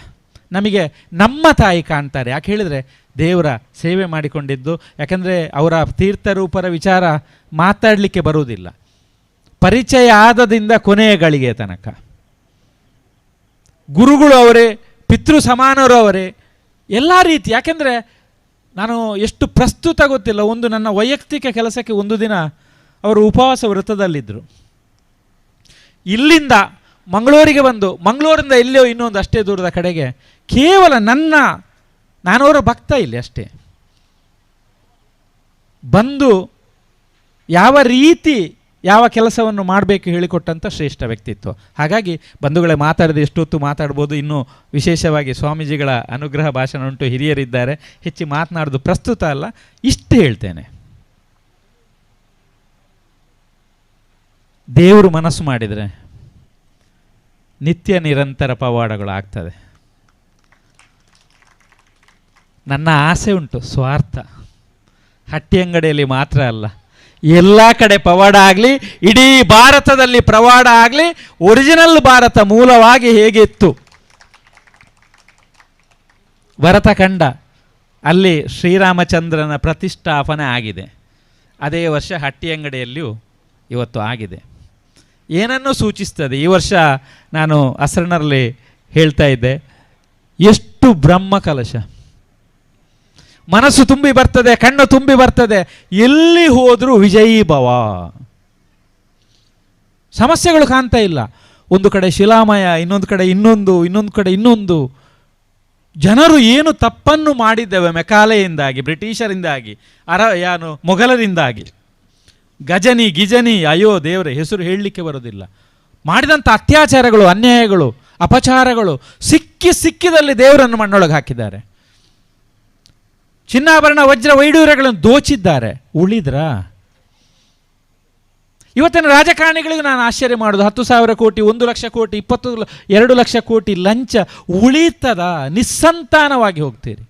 ನಮಗೆ ನಮ್ಮ ತಾಯಿ ಕಾಣ್ತಾರೆ. ಯಾಕೆ ಹೇಳಿದರೆ, ದೇವರ ಸೇವೆ ಮಾಡಿಕೊಂಡಿದ್ದು. ಯಾಕಂದರೆ, ಅವರ ತೀರ್ಥರೂಪರ ವಿಚಾರ ಮಾತಾಡಲಿಕ್ಕೆ ಬರುವುದಿಲ್ಲ. ಪರಿಚಯ ಆದದಿಂದ ಕೊನೆಯ ಗಳಿಗೆ ತನಕ. ಗುರುಗಳು ಅವರೇ, ಪಿತೃ ಸಮಾನರು ಅವರೇ, ಎಲ್ಲ ರೀತಿ. ಯಾಕೆಂದರೆ ನಾನು ಎಷ್ಟು ಪ್ರಸ್ತುತ ಗೊತ್ತಿಲ್ಲ, ಒಂದು ನನ್ನ ವೈಯಕ್ತಿಕ ಕೆಲಸಕ್ಕೆ ಒಂದು ದಿನ ಅವರು ಉಪವಾಸ ವೃತ್ತದಲ್ಲಿದ್ದರು ಇಲ್ಲಿಂದ ಮಂಗಳೂರಿಗೆ ಬಂದು, ಮಂಗಳೂರಿಂದ ಎಲ್ಲಿಯೋ ಇನ್ನೊಂದು ಅಷ್ಟೇ ದೂರದ ಕಡೆಗೆ ಕೇವಲ ನನ್ನ ನಾನವರ ಭಕ್ತ ಇಲ್ಲಿ ಅಷ್ಟೇ. ಬಂದು ಯಾವ ರೀತಿ ಯಾವ ಕೆಲಸವನ್ನು ಮಾಡಬೇಕು ಹೇಳಿಕೊಟ್ಟಂಥ ಶ್ರೇಷ್ಠ ವ್ಯಕ್ತಿತ್ವ. ಹಾಗಾಗಿ ಬಂಧುಗಳೇ ಮಾತಾಡಿದ ಎಷ್ಟೊತ್ತು ಮಾತಾಡ್ಬೋದು ಇನ್ನೂ ವಿಶೇಷವಾಗಿ ಸ್ವಾಮೀಜಿಗಳ ಅನುಗ್ರಹ ಭಾಷಣ ಉಂಟು ಹಿರಿಯರಿದ್ದಾರೆ. ಹೆಚ್ಚು ಮಾತನಾಡೋದು ಪ್ರಸ್ತುತ ಅಲ್ಲ, ಇಷ್ಟು ಹೇಳ್ತೇನೆ. ದೇವರು ಮನಸ್ಸು ಮಾಡಿದರೆ ನಿತ್ಯ ನಿರಂತರ ಪವಾಡಗಳು ಆಗ್ತದೆ. ನನ್ನ ಆಸೆ ಉಂಟು ಸ್ವಾರ್ಥ. ಹಟ್ಟಿ ಅಂಗಡಿಯಲ್ಲಿ ಮಾತ್ರ ಅಲ್ಲ ಎಲ್ಲ ಕಡೆ ಪವಾಡ ಆಗಲಿ, ಇಡೀ ಭಾರತದಲ್ಲಿ ಪ್ರವಾಡ ಆಗಲಿ ಒರಿಜಿನಲ್ ಭಾರತ ಮೂಲವಾಗಿ ಹೇಗಿತ್ತು ಭರತಖಂಡ, ಅಲ್ಲಿ ಶ್ರೀರಾಮಚಂದ್ರನ ಪ್ರತಿಷ್ಠಾಪನೆ ಆಗಿದೆ. ಅದೇ ವರ್ಷ ಹಟ್ಟಿ ಅಂಗಡಿಯಲ್ಲಿಯೂ ಇವತ್ತು ಆಗಿದೆ. ಏನನ್ನು ಸೂಚಿಸ್ತದೆ? ಈ ವರ್ಷ ನಾನು ಅಸರಣರಲ್ಲಿ ಹೇಳ್ತಾ ಇದ್ದೆ, ಎಷ್ಟು ಬ್ರಹ್ಮ ಕಲಶ ಮನಸ್ಸು ತುಂಬಿ ಬರ್ತದೆ, ಕಣ್ಣು ತುಂಬಿ ಬರ್ತದೆ. ಎಲ್ಲಿ ಹೋದರೂ ವಿಜಯೀ ಭವ. ಸಮಸ್ಯೆಗಳು ಕಾಣ್ತಾ ಇಲ್ಲ. ಒಂದು ಕಡೆ ಶಿಲಾಮಯ, ಇನ್ನೊಂದು ಕಡೆ ಇನ್ನೊಂದು ಇನ್ನೊಂದು ಕಡೆ ಇನ್ನೊಂದು. ಜನರು ಏನು ತಪ್ಪನ್ನು ಮಾಡಿದ್ದೇವೆ ಮೆಕಾಲೆಯಿಂದಾಗಿ, ಬ್ರಿಟಿಷರಿಂದಾಗಿ, ಅರ, ಯಾನು, ಮೊಘಲರಿಂದಾಗಿ. ಗಜನಿ, ಗಿಜನಿ, ಅಯ್ಯೋ ದೇವರ, ಹೆಸರು ಹೇಳಲಿಕ್ಕೆ ಬರೋದಿಲ್ಲ ಮಾಡಿದಂಥ ಅತ್ಯಾಚಾರಗಳು, ಅನ್ಯಾಯಗಳು, ಅಪಚಾರಗಳು ಸಿಕ್ಕಿ ಸಿಕ್ಕಿದಲ್ಲಿ ದೇವರನ್ನು ಮಣ್ಣೊಳಗೆ ಹಾಕಿದ್ದಾರೆ. ಚಿನ್ನಾಭರಣ, ವಜ್ರ, ವೈಡೂರ್ಯಗಳನ್ನು ದೋಚಿದ್ದಾರೆ. ಉಳಿದ್ರ? ಇವತ್ತಿನ ರಾಜಕಾರಣಿಗಳಿಗೂ ನಾನು ಆಶ್ಚರ್ಯ ಮಾಡೋದು ಹತ್ತು ಸಾವಿರ ಕೋಟಿ, ಒಂದು ಲಕ್ಷ ಕೋಟಿ, ಇಪ್ಪತ್ತು ಎರಡು ಲಕ್ಷ ಕೋಟಿ ಲಂಚ ಉಳಿತದ, ನಿಸ್ಸಂತಾನವಾಗಿ ಹೋಗ್ತೀರಿ.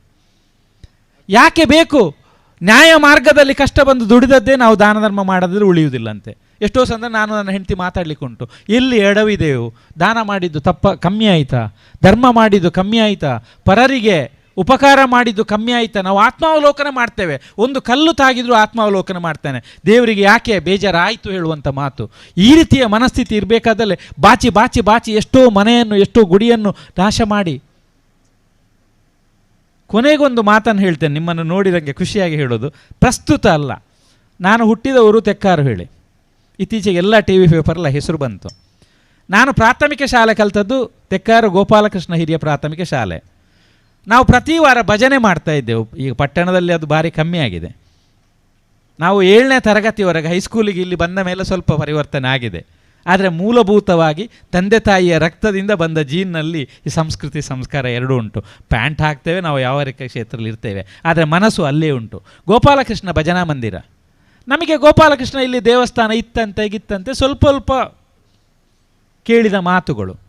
ಯಾಕೆ ಬೇಕು? ನ್ಯಾಯ ಮಾರ್ಗದಲ್ಲಿ ಕಷ್ಟ ಬಂದು ದುಡಿದದ್ದೇ ನಾವು ದಾನ ಧರ್ಮ ಮಾಡೋದ್ರೆ ಉಳಿಯುವುದಿಲ್ಲಂತೆ. ಎಷ್ಟೋ ಸಂದರ್ಭ ನಾನು ನನ್ನ ಹೆಂಡತಿ ಮಾತಾಡ್ಲಿಕ್ಕೆ ಉಂಟು. ಎಲ್ಲಿ ಎಡವಿದೆಯೋ? ದಾನ ಮಾಡಿದ್ದು ತಪ್ಪ, ಕಮ್ಮಿ ಆಯಿತಾ? ಧರ್ಮ ಮಾಡಿದ್ದು ಕಮ್ಮಿ ಆಯಿತಾ? ಪರರಿಗೆ ಉಪಕಾರ ಮಾಡಿದ್ದು ಕಮ್ಮಿ ಆಯಿತಾ? ನಾವು ಆತ್ಮಾವಲೋಕನ ಮಾಡ್ತೇವೆ. ಒಂದು ಕಲ್ಲು ತಾಗಿದ್ರು ಆತ್ಮಾವಲೋಕನ ಮಾಡ್ತಾನೆ. ದೇವರಿಗೆ ಯಾಕೆ ಬೇಜಾರಾಯಿತು ಹೇಳುವಂಥ ಮಾತು. ಈ ರೀತಿಯ ಮನಸ್ಥಿತಿ ಇರಬೇಕಾದಲ್ಲಿ ಬಾಚಿ ಬಾಚಿ ಬಾಚಿ ಎಷ್ಟೋ ಮನೆಯನ್ನು, ಎಷ್ಟೋ ಗುಡಿಯನ್ನು ನಾಶ ಮಾಡಿ. ಕೊನೆಗೊಂದು ಮಾತನ್ನು ಹೇಳ್ತೇನೆ, ನಿಮ್ಮನ್ನು ನೋಡಿದಂಗೆ ಖುಷಿಯಾಗಿ ಹೇಳೋದು. ಪ್ರಸ್ತುತ ಅಲ್ಲ. ನಾನು ಹುಟ್ಟಿದವರು ತೆಕ್ಕಾರು ಹೇಳಿ. ಇತ್ತೀಚೆಗೆ ಎಲ್ಲ ಟಿ ವಿ ಪೇಪರ್ಲ ಹೆಸರು ಬಂತು. ನಾನು ಪ್ರಾಥಮಿಕ ಶಾಲೆ ಕಲಿತದ್ದು ತೆಕ್ಕಾರು ಗೋಪಾಲಕೃಷ್ಣ ಹಿರಿಯ ಪ್ರಾಥಮಿಕ ಶಾಲೆ. ನಾವು ಪ್ರತಿ ವಾರ ಭಜನೆ ಮಾಡ್ತಾ ಇದ್ದೆವು. ಈಗ ಪಟ್ಟಣದಲ್ಲಿ ಅದು ಭಾರಿ ಕಮ್ಮಿ ಆಗಿದೆ. ನಾವು ಏಳನೇ ತರಗತಿವರೆಗೆ ಹೈಸ್ಕೂಲಿಗೆ ಇಲ್ಲಿ ಬಂದ ಮೇಲೆ ಸ್ವಲ್ಪ ಪರಿವರ್ತನೆ ಆಗಿದೆ. ಆದರೆ ಮೂಲಭೂತವಾಗಿ ತಂದೆ ತಾಯಿಯ ರಕ್ತದಿಂದ ಬಂದ ಜೀನ್ನಲ್ಲಿ ಈ ಸಂಸ್ಕೃತಿ ಸಂಸ್ಕಾರ ಎರಡೂ ಉಂಟು. ಪ್ಯಾಂಟ್ ಹಾಕ್ತೇವೆ, ನಾವು ಯಾವ ಕ್ಷೇತ್ರದಲ್ಲಿ ಇರ್ತೇವೆ. ಆದರೆ ಮನಸ್ಸು ಅಲ್ಲೇ ಉಂಟು. ಗೋಪಾಲಕೃಷ್ಣ ಭಜನಾ ಮಂದಿರ. ನಮಗೆ ಗೋಪಾಲಕೃಷ್ಣ ಇಲ್ಲಿ ದೇವಸ್ಥಾನ ಇತ್ತಂತೆ, ಗಿತ್ತಂತೆ ಸ್ವಲ್ಪ ಸ್ವಲ್ಪ ಕೇಳಿದ ಮಾತುಗಳು.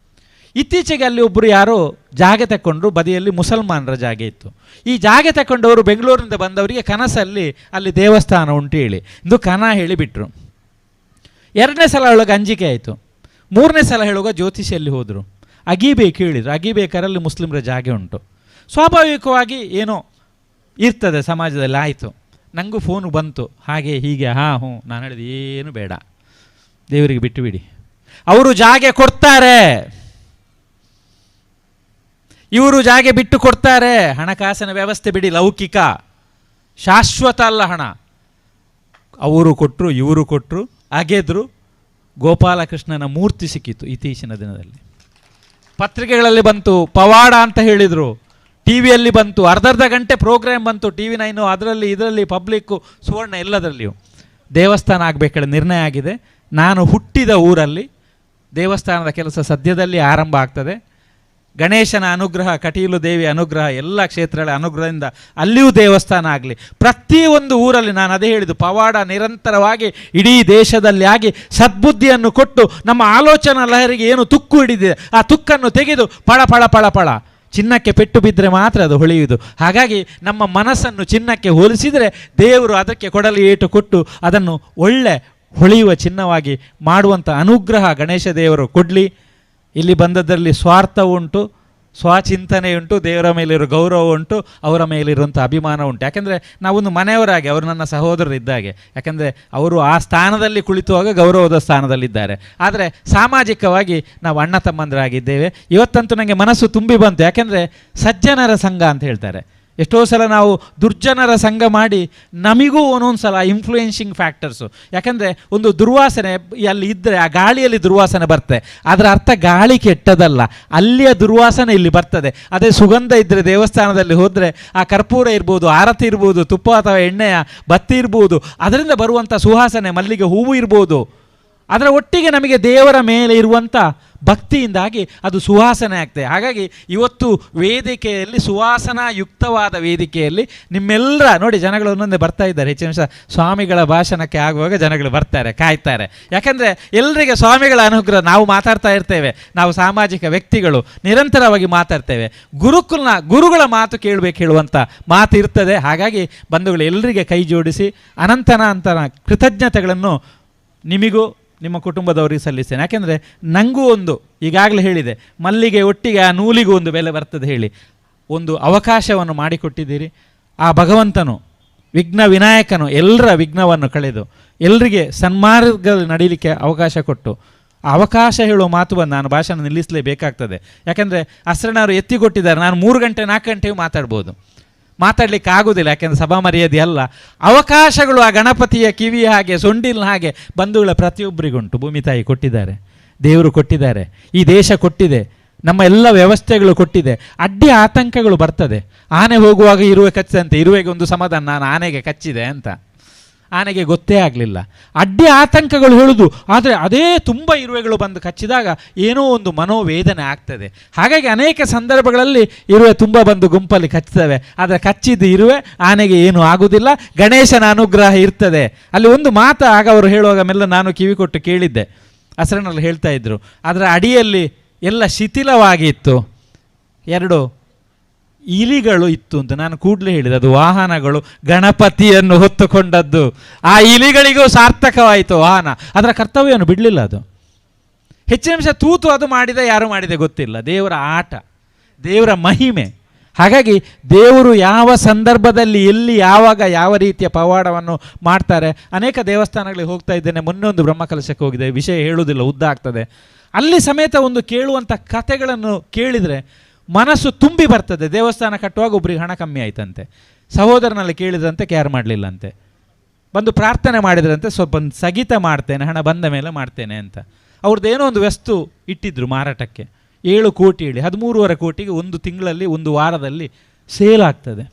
ಇತ್ತೀಚೆಗೆ ಅಲ್ಲಿ ಒಬ್ಬರು ಯಾರೋ ಜಾಗೆ ತಗೊಂಡ್ರು ಬದಿಯಲ್ಲಿ ಮುಸಲ್ಮಾನರ ಜಾಗ ಇತ್ತು. ಈ ಜಾಗೆ ತಗೊಂಡವರು ಬೆಂಗಳೂರಿನಿಂದ ಬಂದವರಿಗೆ ಕನಸಲ್ಲಿ ಅಲ್ಲಿ ದೇವಸ್ಥಾನ ಉಂಟು ಹೇಳಿ. ಇದು ಕನ ಹೇಳಿಬಿಟ್ರು ಎರಡನೇ ಸಲ ಒಳಗೆ ಅಂಜಿಕೆ ಆಯಿತು. ಮೂರನೇ ಸಲ ಹೇಳುವಾಗ ಜ್ಯೋತಿಷಿಯಲ್ಲಿ ಹೋದರು. ಅಗಿಬೇಕು ಹೇಳಿದರು. ಅಗಿಬೇಕರಲ್ಲಿ ಮುಸ್ಲಿಮರ ಜಾಗೆ ಉಂಟು. ಸ್ವಾಭಾವಿಕವಾಗಿ ಏನೋ ಇರ್ತದೆ ಸಮಾಜದಲ್ಲಿ ಆಯಿತು. ನನಗೂ ಫೋನು ಬಂತು. ಹಾಗೆ, ಹೀಗೆ, ಹಾಂ, ಹ್ಞೂ, ನಾನು ಹೇಳಿದೆ ಏನು ಬೇಡ. ದೇವರಿಗೆ ಬಿಟ್ಟು ಬಿಡಿ. ಅವರು ಜಾಗೆ ಕೊಡ್ತಾರೆ. ಇವರು ಜಾಗೆ ಬಿಟ್ಟು ಕೊಡ್ತಾರೆ. ಹಣಕಾಸಿನ ವ್ಯವಸ್ಥೆ ಬಿಡಿ, ಲೌಕಿಕ. ಶಾಶ್ವತ ಅಲ್ಲ ಹಣ. ಅವರು ಕೊಟ್ಟರು ಇವರು ಕೊಟ್ಟರು ಅಗೆದ್ರು. ಗೋಪಾಲಕೃಷ್ಣನ ಮೂರ್ತಿ ಸಿಕ್ಕಿತು ಇತ್ತೀಚಿನ ದಿನದಲ್ಲಿ. ಪತ್ರಿಕೆಗಳಲ್ಲಿ ಬಂತು, ಪವಾಡ ಅಂತ ಹೇಳಿದರು. ಟಿ ವಿಯಲ್ಲಿ ಬಂತು, ಅರ್ಧರ್ಧ ಗಂಟೆ ಪ್ರೋಗ್ರಾಮ್ ಬಂತು ಟಿ ವಿ ನೈನು ಅದರಲ್ಲಿ, ಇದರಲ್ಲಿ, ಪಬ್ಲಿಕ್ಕು, ಸುವರ್ಣ ಎಲ್ಲದರಲ್ಲಿಯೂ. ದೇವಸ್ಥಾನ ಆಗಬೇಕಾದ್ರೆ ನಿರ್ಣಯ ಆಗಿದೆ. ನಾನು ಹುಟ್ಟಿದ ಊರಲ್ಲಿ ದೇವಸ್ಥಾನದ ಕೆಲಸ ಸದ್ಯದಲ್ಲಿ ಆರಂಭ ಆಗ್ತದೆ. ಗಣೇಶನ ಅನುಗ್ರಹ, ಕಟೀಲು ದೇವಿ ಅನುಗ್ರಹ, ಎಲ್ಲ ಕ್ಷೇತ್ರಗಳ ಅನುಗ್ರಹದಿಂದ ಅಲ್ಲಿಯೂ ದೇವಸ್ಥಾನ ಆಗಲಿ. ಪ್ರತಿಯೊಂದು ಊರಲ್ಲಿ ನಾನು ಅದೇ ಹೇಳಿದ್ದು, ಪವಾಡ ನಿರಂತರವಾಗಿ ಇಡೀ ದೇಶದಲ್ಲಿ ಆಗಿ ಸದ್ಬುದ್ಧಿಯನ್ನು ಕೊಟ್ಟು ನಮ್ಮ ಆಲೋಚನಾ ಲಹರಿಗೆ ಏನು ತುಕ್ಕು ಹಿಡಿದಿದೆ, ಆ ತುಕ್ಕನ್ನು ತೆಗೆದು ಪಳ ಪಳ ಪಳ ಪಳ. ಚಿನ್ನಕ್ಕೆ ಪೆಟ್ಟು ಬಿದ್ದರೆ ಮಾತ್ರ ಅದು ಹೊಳೆಯುವುದು. ಹಾಗಾಗಿ ನಮ್ಮ ಮನಸ್ಸನ್ನು ಚಿನ್ನಕ್ಕೆ ಹೋಲಿಸಿದರೆ ದೇವರು ಅದಕ್ಕೆ ಕೊಡಲಿ ಏಟು ಕೊಟ್ಟು ಅದನ್ನು ಒಳ್ಳೆ ಹೊಳೆಯುವ ಚಿನ್ನವಾಗಿ ಮಾಡುವಂಥ ಅನುಗ್ರಹ ಗಣೇಶ ದೇವರು ಕೊಡಲಿ. ಇಲ್ಲಿ ಬಂದದ್ದರಲ್ಲಿ ಸ್ವಾರ್ಥ ಉಂಟು, ಸ್ವಚಿಂತನೆ ಉಂಟು, ದೇವರ ಮೇಲಿರೋ ಗೌರವ ಉಂಟು, ಅವರ ಮೇಲಿರುವಂಥ ಅಭಿಮಾನ ಉಂಟು. ಯಾಕೆಂದರೆ ನಾವೊಂದು ಮನೆಯವರಾಗಿ, ಅವರು ನನ್ನ ಸಹೋದರರಿದ್ದಾಗೆ ಯಾಕೆಂದರೆ ಅವರು ಆ ಸ್ಥಾನದಲ್ಲಿ ಕುಳಿತುವಾಗ ಗೌರವದ ಸ್ಥಾನದಲ್ಲಿದ್ದಾರೆ. ಆದರೆ ಸಾಮಾಜಿಕವಾಗಿ ನಾವು ಅಣ್ಣ ತಮ್ಮಂದರಾಗಿದ್ದೇವೆ. ಇವತ್ತಂತೂ ನನಗೆ ಮನಸ್ಸು ತುಂಬಿ ಬಂತು. ಯಾಕೆಂದರೆ ಸಜ್ಜನರ ಸಂಘ ಅಂತ ಹೇಳ್ತಾರೆ. ಎಷ್ಟೋ ಸಲ ನಾವು ದುರ್ಜನರ ಸಂಘ ಮಾಡಿ ನಮಗೂ ಒಂದೊಂದು ಸಲ ಇನ್ಫ್ಲೂಯೆನ್ಸಿಂಗ್ ಫ್ಯಾಕ್ಟರ್ಸು ಯಾಕಂದರೆ ಒಂದು ದುರ್ವಾಸನೆ ಅಲ್ಲಿ ಇದ್ದರೆ ಆ ಗಾಳಿಯಲ್ಲಿ ದುರ್ವಾಸನೆ ಬರ್ತದೆ. ಅದರ ಅರ್ಥ ಗಾಳಿ ಕೆಟ್ಟದಲ್ಲ, ಅಲ್ಲಿಯ ದುರ್ವಾಸನೆ ಇಲ್ಲಿ ಬರ್ತದೆ. ಅದೇ ಸುಗಂಧ ಇದ್ದರೆ ದೇವಸ್ಥಾನದಲ್ಲಿ ಹೋದರೆ ಆ ಕರ್ಪೂರ ಇರ್ಬೋದು, ಆರತಿ ಇರ್ಬೋದು, ತುಪ್ಪ ಅಥವಾ ಎಣ್ಣೆಯ ಬತ್ತಿ ಇರ್ಬೋದು, ಅದರಿಂದ ಬರುವಂಥ ಸುಹಾಸನೆ ಮಲ್ಲಿಗೆ ಹೂವು ಇರ್ಬೋದು. ಅದರ ಒಟ್ಟಿಗೆ ನಮಗೆ ದೇವರ ಮೇಲೆ ಇರುವಂಥ ಭಕ್ತಿಯಿಂದಾಗಿ ಅದು ಸುವಾಸನೆ ಆಗ್ತದೆ. ಹಾಗಾಗಿ ಇವತ್ತು ವೇದಿಕೆಯಲ್ಲಿ ಸುವಾಸನಾಯುಕ್ತವಾದ ವೇದಿಕೆಯಲ್ಲಿ ನಿಮ್ಮೆಲ್ಲರ, ನೋಡಿ ಜನಗಳು ಒಂದೊಂದೇ ಬರ್ತಾ ಇದ್ದಾರೆ. ಹೆಚ್ಚಿನ ವಿಷಯ ಸ್ವಾಮಿಗಳ ಭಾಷಣಕ್ಕೆ ಆಗುವಾಗ ಜನಗಳು ಬರ್ತಾರೆ, ಕಾಯ್ತಾರೆ. ಯಾಕಂದರೆ ಎಲ್ಲರಿಗೆ ಸ್ವಾಮಿಗಳ ಅನುಗ್ರಹ, ನಾವು ಮಾತಾಡ್ತಾ ಇರ್ತೇವೆ. ನಾವು ಸಾಮಾಜಿಕ ವ್ಯಕ್ತಿಗಳು, ನಿರಂತರವಾಗಿ ಮಾತಾಡ್ತೇವೆ. ಗುರುಕುಲ್ನ, ಗುರುಗಳ ಮಾತು ಕೇಳಬೇಕು ಹೇಳುವಂಥ ಮಾತು ಇರ್ತದೆ ಹಾಗಾಗಿ ಬಂಧುಗಳು ಎಲ್ಲರಿಗೆ ಕೈ ಜೋಡಿಸಿ ಅನಂತನ ಅಂತನ ಕೃತಜ್ಞತೆಗಳನ್ನು ನಿಮಿಗೂ ನಿಮ್ಮ ಕುಟುಂಬದವರಿಗೆ ಸಲ್ಲಿಸ್ತೇನೆ. ಯಾಕೆಂದರೆ ನನಗೂ ಒಂದು, ಈಗಾಗಲೇ ಹೇಳಿದೆ, ಮಲ್ಲಿಗೆ ಒಟ್ಟಿಗೆ ಆ ನೂಲಿಗೂ ಒಂದು ಬೆಲೆ ಬರ್ತದೆ ಹೇಳಿ. ಒಂದು ಅವಕಾಶವನ್ನು ಮಾಡಿಕೊಟ್ಟಿದ್ದೀರಿ. ಆ ಭಗವಂತನು, ವಿಘ್ನ ವಿನಾಯಕನು, ಎಲ್ಲರ ವಿಘ್ನವನ್ನು ಕಳೆದು ಎಲ್ಲರಿಗೆ ಸನ್ಮಾರ್ಗದಲ್ಲಿ ನಡೀಲಿಕ್ಕೆ ಅವಕಾಶ ಕೊಟ್ಟು ಅವಕಾಶ ಹೇಳುವ ಮಾತು ಬಂದು ನಾನು ಭಾಷಣ ನಿಲ್ಲಿಸಲೇಬೇಕಾಗ್ತದೆ. ಯಾಕೆಂದರೆ ಅಸ್ರನವರು ಎತ್ತಿಕೊಟ್ಟಿದ್ದಾರೆ. ನಾನು ಮೂರು ಗಂಟೆ, ನಾಲ್ಕು ಗಂಟೆಯೂ ಮಾತಾಡ್ಬೋದು. ಮಾತಾಡ್ಲಿಕ್ಕೆ ಆಗುವುದಿಲ್ಲ ಯಾಕೆಂದರೆ ಸಭಾ ಮರ್ಯಾದೆ ಅಲ್ಲ. ಅವಕಾಶಗಳು ಆ ಗಣಪತಿಯ ಕಿವಿ ಹಾಗೆ ಸೊಂಡಿಲ್ನ ಹಾಗೆ ಬಂಧುಗಳ ಪ್ರತಿಯೊಬ್ಬರಿಗುಂಟು. ಭೂಮಿ ತಾಯಿ ಕೊಟ್ಟಿದ್ದಾರೆ, ದೇವರು ಕೊಟ್ಟಿದ್ದಾರೆ, ಈ ದೇಶ ಕೊಟ್ಟಿದೆ, ನಮ್ಮ ಎಲ್ಲ ವ್ಯವಸ್ಥೆಗಳು ಕೊಟ್ಟಿದೆ, ಅಡ್ಡಿ ಆತಂಕಗಳು ಬರ್ತದೆ. ಆನೆ ಹೋಗುವಾಗ ಇರುವೆ ಕಚ್ಚಿದಂತೆ ಇರುವೆಗೆ ಒಂದು ಸಮಾಧಾನ, ನಾನು ಆನೆಗೆ ಕಚ್ಚಿದೆ ಅಂತ. ಆನೆಗೆ ಗೊತ್ತೇ ಆಗಲಿಲ್ಲ. ಅಡ್ಡಿ ಆತಂಕಗಳು ಹೇಳುದು. ಆದರೆ ಅದೇ ತುಂಬ ಇರುವೆಗಳು ಬಂದು ಕಚ್ಚಿದಾಗ ಏನೋ ಒಂದು ಮನೋವೇದನೆ ಆಗ್ತದೆ. ಹಾಗಾಗಿ ಅನೇಕ ಸಂದರ್ಭಗಳಲ್ಲಿ ಇರುವೆ ತುಂಬ ಬಂದು ಗುಂಪಲ್ಲಿ ಕಚ್ತವೆ ಆದರೆ ಕಚ್ಚಿದ್ದು ಇರುವೆ ಆನೆಗೆ ಏನು ಆಗುವುದಿಲ್ಲ ಗಣೇಶನ ಅನುಗ್ರಹ ಇರ್ತದೆ. ಅಲ್ಲಿ ಒಂದು ಮಾತು ಆಗ ಅವರು ಹೇಳುವಾಗ ಮೆಲ್ಲ ನಾನು ಕಿವಿ ಕೊಟ್ಟು ಕೇಳಿದ್ದೆ. ಹಸರನಲ್ಲಿ ಹೇಳ್ತಾ ಇದ್ದರು ಅದರ ಅಡಿಯಲ್ಲಿ ಎಲ್ಲ ಶಿಥಿಲವಾಗಿತ್ತು. ಎರಡು ಇಲಿಗಳು ಇತ್ತು ಅಂತ ನಾನು ಕೂಡಲೇ ಹೇಳಿದೆ. ಅದು ವಾಹನಗಳು ಗಣಪತಿಯನ್ನು ಹೊತ್ತುಕೊಂಡದ್ದು. ಆ ಇಲಿಗಳಿಗೂ ಸಾರ್ಥಕವಾಯಿತು ವಾಹನ. ಅದರ ಕರ್ತವ್ಯವನ್ನು ಬಿಡಲಿಲ್ಲ ಅದು. ಹೆಚ್ಚಿನ ತೂತು ಅದು ಮಾಡಿದೆ, ಯಾರು ಮಾಡಿದೆ ಗೊತ್ತಿಲ್ಲ. ದೇವರ ಆಟ, ದೇವರ ಮಹಿಮೆ. ಹಾಗಾಗಿ ದೇವರು ಯಾವ ಸಂದರ್ಭದಲ್ಲಿ, ಎಲ್ಲಿ, ಯಾವಾಗ, ಯಾವ ರೀತಿಯ ಪವಾಡವನ್ನು ಮಾಡ್ತಾರೆ, ಅನೇಕ ದೇವಸ್ಥಾನಗಳಿಗೆ ಹೋಗ್ತಾ ಇದ್ದೇನೆ. ಮೊನ್ನೆ ಒಂದು ಬ್ರಹ್ಮಕಲಶಕ್ಕೆ ಹೋಗಿದೆ ವಿಷಯ ಹೇಳುವುದಿಲ್ಲ, ಉದ್ದ ಆಗ್ತದೆ. ಅಲ್ಲಿ ಸಮೇತ ಒಂದು ಕೇಳುವಂಥ ಕಥೆಗಳನ್ನು ಕೇಳಿದರೆ ಮನಸ್ಸು ತುಂಬಿ ಬರ್ತದೆ. ದೇವಸ್ಥಾನ ಕಟ್ಟುವಾಗ ಒಬ್ರಿಗೆ ಹಣ ಕಮ್ಮಿ ಆಯ್ತಂತೆ. ಸಹೋದರನಲ್ಲಿ ಕೇಳಿದ್ರಂತೆ ಕೇರ್ ಮಾಡಲಿಲ್ಲಂತೆ. ಬಂದು ಪ್ರಾರ್ಥನೆ ಮಾಡಿದ್ರಂತೆ ಸ್ವಲ್ಪ ಒಂದು ಸ್ಥಗಿತ ಮಾಡ್ತೇನೆ, ಹಣ ಬಂದ ಮೇಲೆ ಮಾಡ್ತೇನೆ ಅಂತ. ಅವ್ರದ್ದು ಏನೋ ಒಂದು ವಸ್ತು ಇಟ್ಟಿದ್ರು ಮಾರಾಟಕ್ಕೆ. ಏಳು ಕೋಟಿ ಹೇಳಿ, ಹದಿಮೂರುವರೆ ಕೋಟಿಗೆ ಒಂದು ತಿಂಗಳಲ್ಲಿ, ಒಂದು ವಾರದಲ್ಲಿ ಸೇಲ್ ಆಗ್ತದೆ.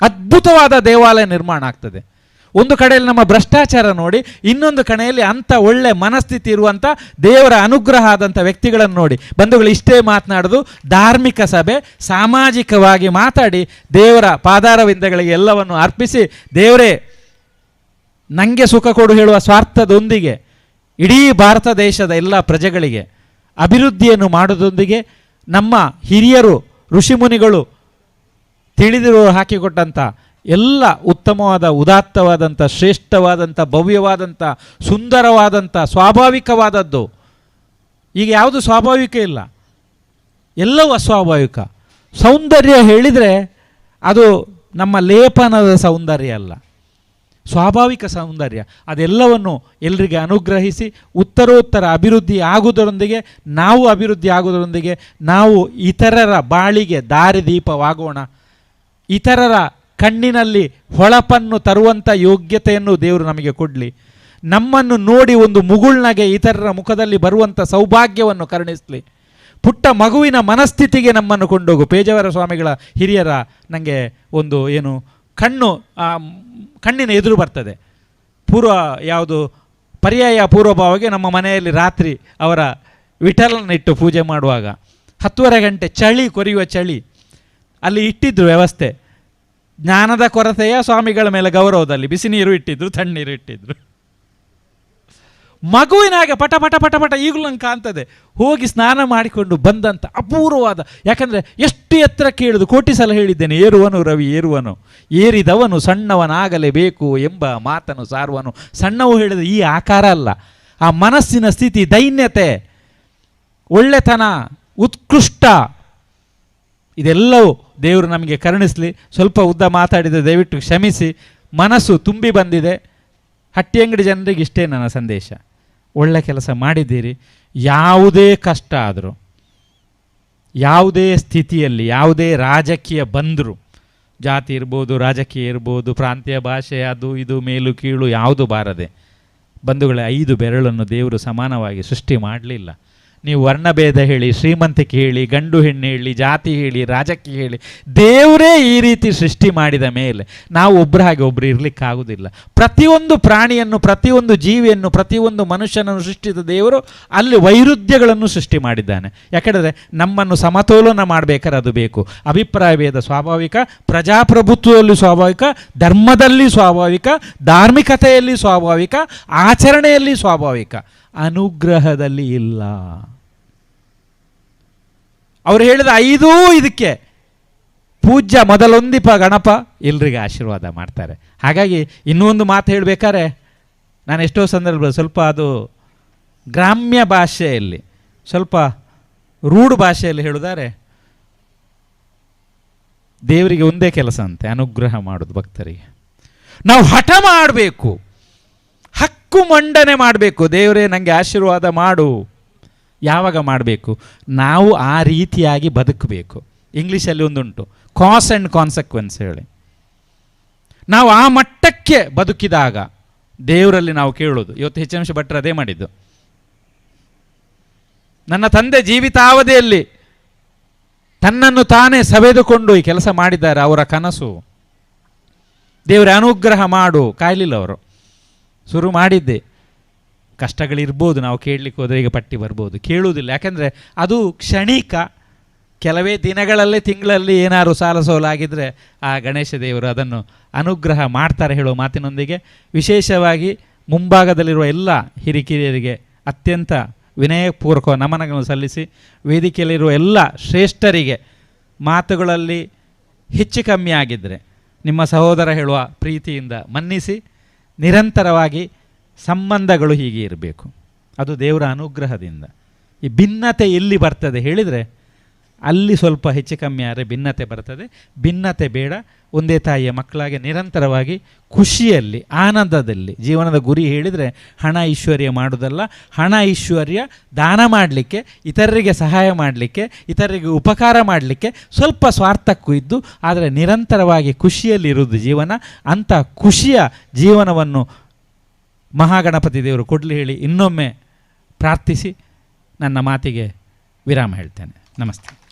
ಅದ್ಭುತವಾದ ದೇವಾಲಯ ನಿರ್ಮಾಣ ಆಗ್ತದೆ. ಒಂದು ಕಡೆಯಲ್ಲಿ ನಮ್ಮ ಭ್ರಷ್ಟಾಚಾರ ನೋಡಿ, ಇನ್ನೊಂದು ಕಡೆಯಲ್ಲಿ ಅಂಥ ಒಳ್ಳೆ ಮನಸ್ಥಿತಿ ಇರುವಂಥ ದೇವರ ಅನುಗ್ರಹ ಆದಂಥ ವ್ಯಕ್ತಿಗಳನ್ನು ನೋಡಿ. ಬಂಧುಗಳು, ಇಷ್ಟೇ ಮಾತನಾಡೋದು ಧಾರ್ಮಿಕ ಸಭೆ, ಸಾಮಾಜಿಕವಾಗಿ ಮಾತಾಡಿ ದೇವರ ಪಾದಾರವಿಂದಗಳಿಗೆ ಎಲ್ಲವನ್ನು ಅರ್ಪಿಸಿ ದೇವರೇ ನನಗೆ ಸುಖ ಕೊಡು ಹೇಳುವ ಸ್ವಾರ್ಥದೊಂದಿಗೆ, ಇಡೀ ಭಾರತ ದೇಶದ ಎಲ್ಲ ಪ್ರಜೆಗಳಿಗೆ ಅಭಿವೃದ್ಧಿಯನ್ನು ಮಾಡೋದೊಂದಿಗೆ ನಮ್ಮ ಹಿರಿಯರು ಋಷಿಮುನಿಗಳು ತಿಳಿದಿರೋ ಹಾಕಿಕೊಟ್ಟಂಥ ಎಲ್ಲ ಉತ್ತಮವಾದ, ಉದಾತ್ತವಾದಂಥ, ಶ್ರೇಷ್ಠವಾದಂಥ, ಭವ್ಯವಾದಂಥ, ಸುಂದರವಾದಂಥ, ಸ್ವಾಭಾವಿಕವಾದದ್ದು. ಈಗ ಯಾವುದು ಸ್ವಾಭಾವಿಕ ಇಲ್ಲ? ಎಲ್ಲವೂ ಅಸ್ವಾಭಾವಿಕ. ಸೌಂದರ್ಯ ಹೇಳಿದರೆ ಅದು ನಮ್ಮ ಲೇಪನದ ಸೌಂದರ್ಯ ಅಲ್ಲ. ಸ್ವಾಭಾವಿಕ ಸೌಂದರ್ಯ. ಅದೆಲ್ಲವನ್ನು ಎಲ್ರಿಗೆ ಅನುಗ್ರಹಿಸಿ ಉತ್ತರೋತ್ತರ ಅಭಿವೃದ್ಧಿ ಆಗುವುದರೊಂದಿಗೆ, ನಾವು ಅಭಿವೃದ್ಧಿ ಆಗುವುದರೊಂದಿಗೆ ನಾವು ಇತರರ ಬಾಳಿಗೆ ದಾರಿದೀಪವಾಗೋಣ. ಇತರರ ಕಣ್ಣಿನಲ್ಲಿ ಹೊಳಪನ್ನು ತರುವಂಥ ಯೋಗ್ಯತೆಯನ್ನು ದೇವರು ನಮಗೆ ಕೊಡಲಿ. ನಮ್ಮನ್ನು ನೋಡಿ ಒಂದು ಮುಗುಳ್ನಗೆ ಇತರರ ಮುಖದಲ್ಲಿ ಬರುವಂಥ ಸೌಭಾಗ್ಯವನ್ನು ಕರುಣಿಸಲಿ. ಪುಟ್ಟ ಮಗುವಿನ ಮನಸ್ಥಿತಿಗೆ ನಮ್ಮನ್ನು ಕೊಂಡೋಗು. ಪೇಜಾವರ ಸ್ವಾಮಿಗಳ ಹಿರಿಯರ ನನಗೆ ಒಂದು ಏನು ಕಣ್ಣು ಕಣ್ಣಿನ ಎದುರು ಬರ್ತದೆ. ಪೂರ್ವ ಯಾವುದು ಪರ್ಯಾಯ ಪೂರ್ವಭಾವಕ್ಕೆ ನಮ್ಮ ಮನೆಯಲ್ಲಿ ರಾತ್ರಿ ಅವರ ವಿಠಲನಿಟ್ಟು ಪೂಜೆ ಮಾಡುವಾಗ ಹತ್ತುವರೆ ಗಂಟೆ ಚಳಿ, ಕೊರೆಯುವ ಚಳಿ. ಅಲ್ಲಿ ಇಟ್ಟಿದ್ದರು ವ್ಯವಸ್ಥೆ. ಜ್ಞಾನದ ಕೊರತೆಯ ಸ್ವಾಮಿಗಳ ಮೇಲೆ ಗೌರವದಲ್ಲಿ ಬಿಸಿ ನೀರು ಇಟ್ಟಿದ್ರು, ತಣ್ಣೀರು ಇಟ್ಟಿದ್ರು. ಮಗುವಿನ ಹಾಗೆ ಪಟ ಪಟ ಪಟ ಪಟ ಈಗಲೂ ನಂಗೆ ಕಾಣ್ತದೆ. ಹೋಗಿ ಸ್ನಾನ ಮಾಡಿಕೊಂಡು ಬಂದಂಥ ಅಪೂರ್ವವಾದ, ಯಾಕಂದರೆ ಎಷ್ಟು ಎತ್ತರ ಕೇಳಿದು ಕೋಟಿ ಸಲ ಹೇಳಿದ್ದೇನೆ, ಏರುವನು ರವಿ, ಏರುವನು. ಏರಿದವನು, ಸಣ್ಣವನಾಗಲೇಬೇಕು ಎಂಬ ಮಾತನ್ನು ಸಾರುವನು. ಸಣ್ಣವು ಹೇಳಿದ ಈ ಆಕಾರ ಅಲ್ಲ, ಆ ಮನಸ್ಸಿನ ಸ್ಥಿತಿ, ದೈನ್ಯತೆ, ಒಳ್ಳೆತನ, ಉತ್ಕೃಷ್ಟ ಇದೆಲ್ಲವೂ ದೇವರು ನಮಗೆ ಕರುಣಿಸಲಿ. ಸ್ವಲ್ಪ ಉದ್ದ ಮಾತಾಡಿದ ದಯವಿಟ್ಟು ಕ್ಷಮಿಸಿ. ಮನಸ್ಸು ತುಂಬಿ ಬಂದಿದೆ. ಹಟ್ಟಿಯಂಗಡಿ ಜನರಿಗೆ ಇಷ್ಟೇ ನನ್ನ ಸಂದೇಶ. ಒಳ್ಳೆ ಕೆಲಸ ಮಾಡಿದ್ದೀರಿ. ಯಾವುದೇ ಕಷ್ಟ ಆದರೂ, ಯಾವುದೇ ಸ್ಥಿತಿಯಲ್ಲಿ, ಯಾವುದೇ ರಾಜಕೀಯ ಬಂದರೂ, ಜಾತಿ ಇರ್ಬೋದು, ರಾಜಕೀಯ ಇರ್ಬೋದು, ಪ್ರಾಂತೀಯ ಭಾಷೆ, ಅದು ಇದು, ಮೇಲು, ಕೀಳು ಯಾವುದು ಬಾರದೆ ಬಂಧುಗಳ, ಐದು ಬೆರಳನ್ನು ದೇವರು ಸಮಾನವಾಗಿ ಸೃಷ್ಟಿ ಮಾಡಲಿಲ್ಲ. ನೀವು ವರ್ಣಭೇದ ಹೇಳಿ, ಶ್ರೀಮಂತಿಕೆ ಹೇಳಿ, ಗಂಡು ಹೆಣ್ಣು ಹೇಳಿ, ಜಾತಿ ಹೇಳಿ, ರಾಜಕೀಯ ಹೇಳಿ, ದೇವರೇ ಈ ರೀತಿ ಸೃಷ್ಟಿ ಮಾಡಿದ ಮೇಲೆ ನಾವು ಒಬ್ಬರ ಹಾಗೆ ಒಬ್ಬರು ಇರಲಿಕ್ಕಾಗುವುದಿಲ್ಲ ಪ್ರತಿಯೊಂದು ಪ್ರಾಣಿಯನ್ನು, ಪ್ರತಿಯೊಂದು ಜೀವಿಯನ್ನು, ಪ್ರತಿಯೊಂದು ಮನುಷ್ಯನನ್ನು ಸೃಷ್ಟಿಸಿದ ದೇವರು ಅಲ್ಲಿ ವೈರುಧ್ಯಗಳನ್ನು ಸೃಷ್ಟಿ ಮಾಡಿದ್ದಾನೆ. ಯಾಕೆಂದರೆ ನಮ್ಮನ್ನು ಸಮತೋಲನ ಮಾಡಬೇಕಾದ್ರೆ ಅದು ಬೇಕು. ಅಭಿಪ್ರಾಯ ಭೇದ ಸ್ವಾಭಾವಿಕ, ಪ್ರಜಾಪ್ರಭುತ್ವದಲ್ಲಿ ಸ್ವಾಭಾವಿಕ, ಧರ್ಮದಲ್ಲಿ ಸ್ವಾಭಾವಿಕ, ಧಾರ್ಮಿಕತೆಯಲ್ಲಿ ಸ್ವಾಭಾವಿಕ, ಆಚರಣೆಯಲ್ಲಿ ಸ್ವಾಭಾವಿಕ. ಅನುಗ್ರಹದಲ್ಲಿ ಇಲ್ಲ. ಅವರು ಹೇಳಿದ ಐದೂ ಇದಕ್ಕೆ. ಪೂಜ್ಯ ಮೊದಲೊಂದಿಪ ಗಣಪ ಎಲ್ರಿಗೆ ಆಶೀರ್ವಾದ ಮಾಡ್ತಾರೆ. ಹಾಗಾಗಿ ಇನ್ನೊಂದು ಮಾತು ಹೇಳಬೇಕಾದ್ರೆ, ನಾನು ಎಷ್ಟೋ ಸಂದರ್ಭ ಸ್ವಲ್ಪ ಅದು ಗ್ರಾಮ್ಯ ಭಾಷೆಯಲ್ಲಿ ಸ್ವಲ್ಪ ರೂಢ ಭಾಷೆಯಲ್ಲಿ ಹೇಳುತ್ತಾರೆ ದೇವರಿಗೆ ಒಂದೇ ಕೆಲಸ ಅಂತೆ, ಅನುಗ್ರಹ ಮಾಡೋದು ಭಕ್ತರಿಗೆ. ನಾವು ಹಠ ಮಾಡಬೇಕು, ಹಕ್ಕು ಮಂಡನೆ ಮಾಡಬೇಕು, ದೇವರೇ ನನಗೆ ಆಶೀರ್ವಾದ ಮಾಡು. ಯಾವಾಗ ಮಾಡಬೇಕು? ನಾವು ಆ ರೀತಿಯಾಗಿ ಬದುಕಬೇಕು. ಇಂಗ್ಲೀಷಲ್ಲಿ ಒಂದುಂಟು. ಕಾಸ್ ಆ್ಯಂಡ್ ಕಾನ್ಸೆಕ್ವೆನ್ಸ್ ಹೇಳಿ. ನಾವು ಆ ಮಟ್ಟಕ್ಕೆ ಬದುಕಿದಾಗ ದೇವರಲ್ಲಿ ನಾವು ಕೇಳೋದು ಇವತ್ತು ಹೆಚ್ಚಂಶ ಭಟ್ರು ಅದೇ ಮಾಡಿದ್ದು. ನನ್ನ ತಂದೆ ಜೀವಿತಾವಧಿಯಲ್ಲಿ ತನ್ನನ್ನು ತಾನೇ ಸವೆದುಕೊಂಡು ಈ ಕೆಲಸ ಮಾಡಿದ್ದಾರೆ. ಅವರ ಕನಸು. ದೇವರ ಅನುಗ್ರಹ ಮಾಡು. ಕಾಯಲಿಲ್ಲ ಅವರು. ಶುರು ಮಾಡಿದ್ದೆ. ಕಷ್ಟಗಳಿರ್ಬೋದು, ನಾವು ಕೇಳಲಿಕ್ಕೆ ಹೋದರೆ ಈಗ ಪಟ್ಟಿ ಬರ್ಬೋದು. ಕೇಳುವುದಿಲ್ಲ. ಯಾಕೆಂದರೆ ಅದು ಕ್ಷಣಿಕ, ಕೆಲವೇ ದಿನಗಳಲ್ಲಿ, ತಿಂಗಳಲ್ಲಿ ಏನಾದ್ರು ಸಾಲ ಸೋಲಾಗಿದ್ದರೆ ಆ ಗಣೇಶ ದೇವರು ಅದನ್ನು ಅನುಗ್ರಹ ಮಾಡ್ತಾರೆ ಹೇಳುವ ಮಾತಿನೊಂದಿಗೆ. ವಿಶೇಷವಾಗಿ ಮುಂಭಾಗದಲ್ಲಿರುವ ಎಲ್ಲ ಹಿರಿಕಿರಿಯರಿಗೆ ಅತ್ಯಂತ ವಿನಯಪೂರ್ವಕ ನಮನಗಳನ್ನು ಸಲ್ಲಿಸಿ, ವೇದಿಕೆಯಲ್ಲಿರುವ ಎಲ್ಲ ಶ್ರೇಷ್ಠರಿಗೆ ಮಾತುಗಳಲ್ಲಿ ಹೆಚ್ಚು ಕಮ್ಮಿ ಆಗಿದ್ದರೆ ನಿಮ್ಮ ಸಹೋದರ ಹೇಳುವ ಪ್ರೀತಿಯಿಂದ ಮನ್ನಿಸಿ, ನಿರಂತರವಾಗಿ ಸಂಬಂಧಗಳು ಹೀಗೆ ಇರಬೇಕು. ಅದು ದೇವರ ಅನುಗ್ರಹದಿಂದ. ಈ ಭಿನ್ನತೆ ಎಲ್ಲಿ ಬರ್ತದೆ ಹೇಳಿದರೆ, ಅಲ್ಲಿ ಸ್ವಲ್ಪ ಹೆಚ್ಚು ಕಮ್ಮಿ ಆದರೆ ಭಿನ್ನತೆ ಬರ್ತದೆ. ಭಿನ್ನತೆ ಬೇಡ. ಒಂದೇ ತಾಯಿಯ ಮಕ್ಕಳಾಗಿ ನಿರಂತರವಾಗಿ ಖುಷಿಯಲ್ಲಿ, ಆನಂದದಲ್ಲಿ, ಜೀವನದ ಗುರಿ ಹೇಳಿದರೆ ಹಣ ಐಶ್ವರ್ಯ ಮಾಡುವುದಲ್ಲ. ಹಣ ಐಶ್ವರ್ಯ ದಾನ ಮಾಡಲಿಕ್ಕೆ, ಇತರರಿಗೆ ಸಹಾಯ ಮಾಡಲಿಕ್ಕೆ, ಇತರರಿಗೆ ಉಪಕಾರ ಮಾಡಲಿಕ್ಕೆ ಸ್ವಲ್ಪ ಸ್ವಾರ್ಥಕ್ಕೂ ಇದ್ದು, ಆದರೆ ನಿರಂತರವಾಗಿ ಖುಷಿಯಲ್ಲಿರುವುದು ಜೀವನ. ಅಂಥ ಖುಷಿಯ ಜೀವನವನ್ನು ಮಹಾಗಣಪತಿ ದೇವರು ಕೊಡಲಿ ಹೇಳಿ ಇನ್ನೊಮ್ಮೆ ಪ್ರಾರ್ಥಿಸಿ ನನ್ನ ಮಾತಿಗೆ ವಿರಾಮ ಹೇಳ್ತೇನೆ. ನಮಸ್ತೆ.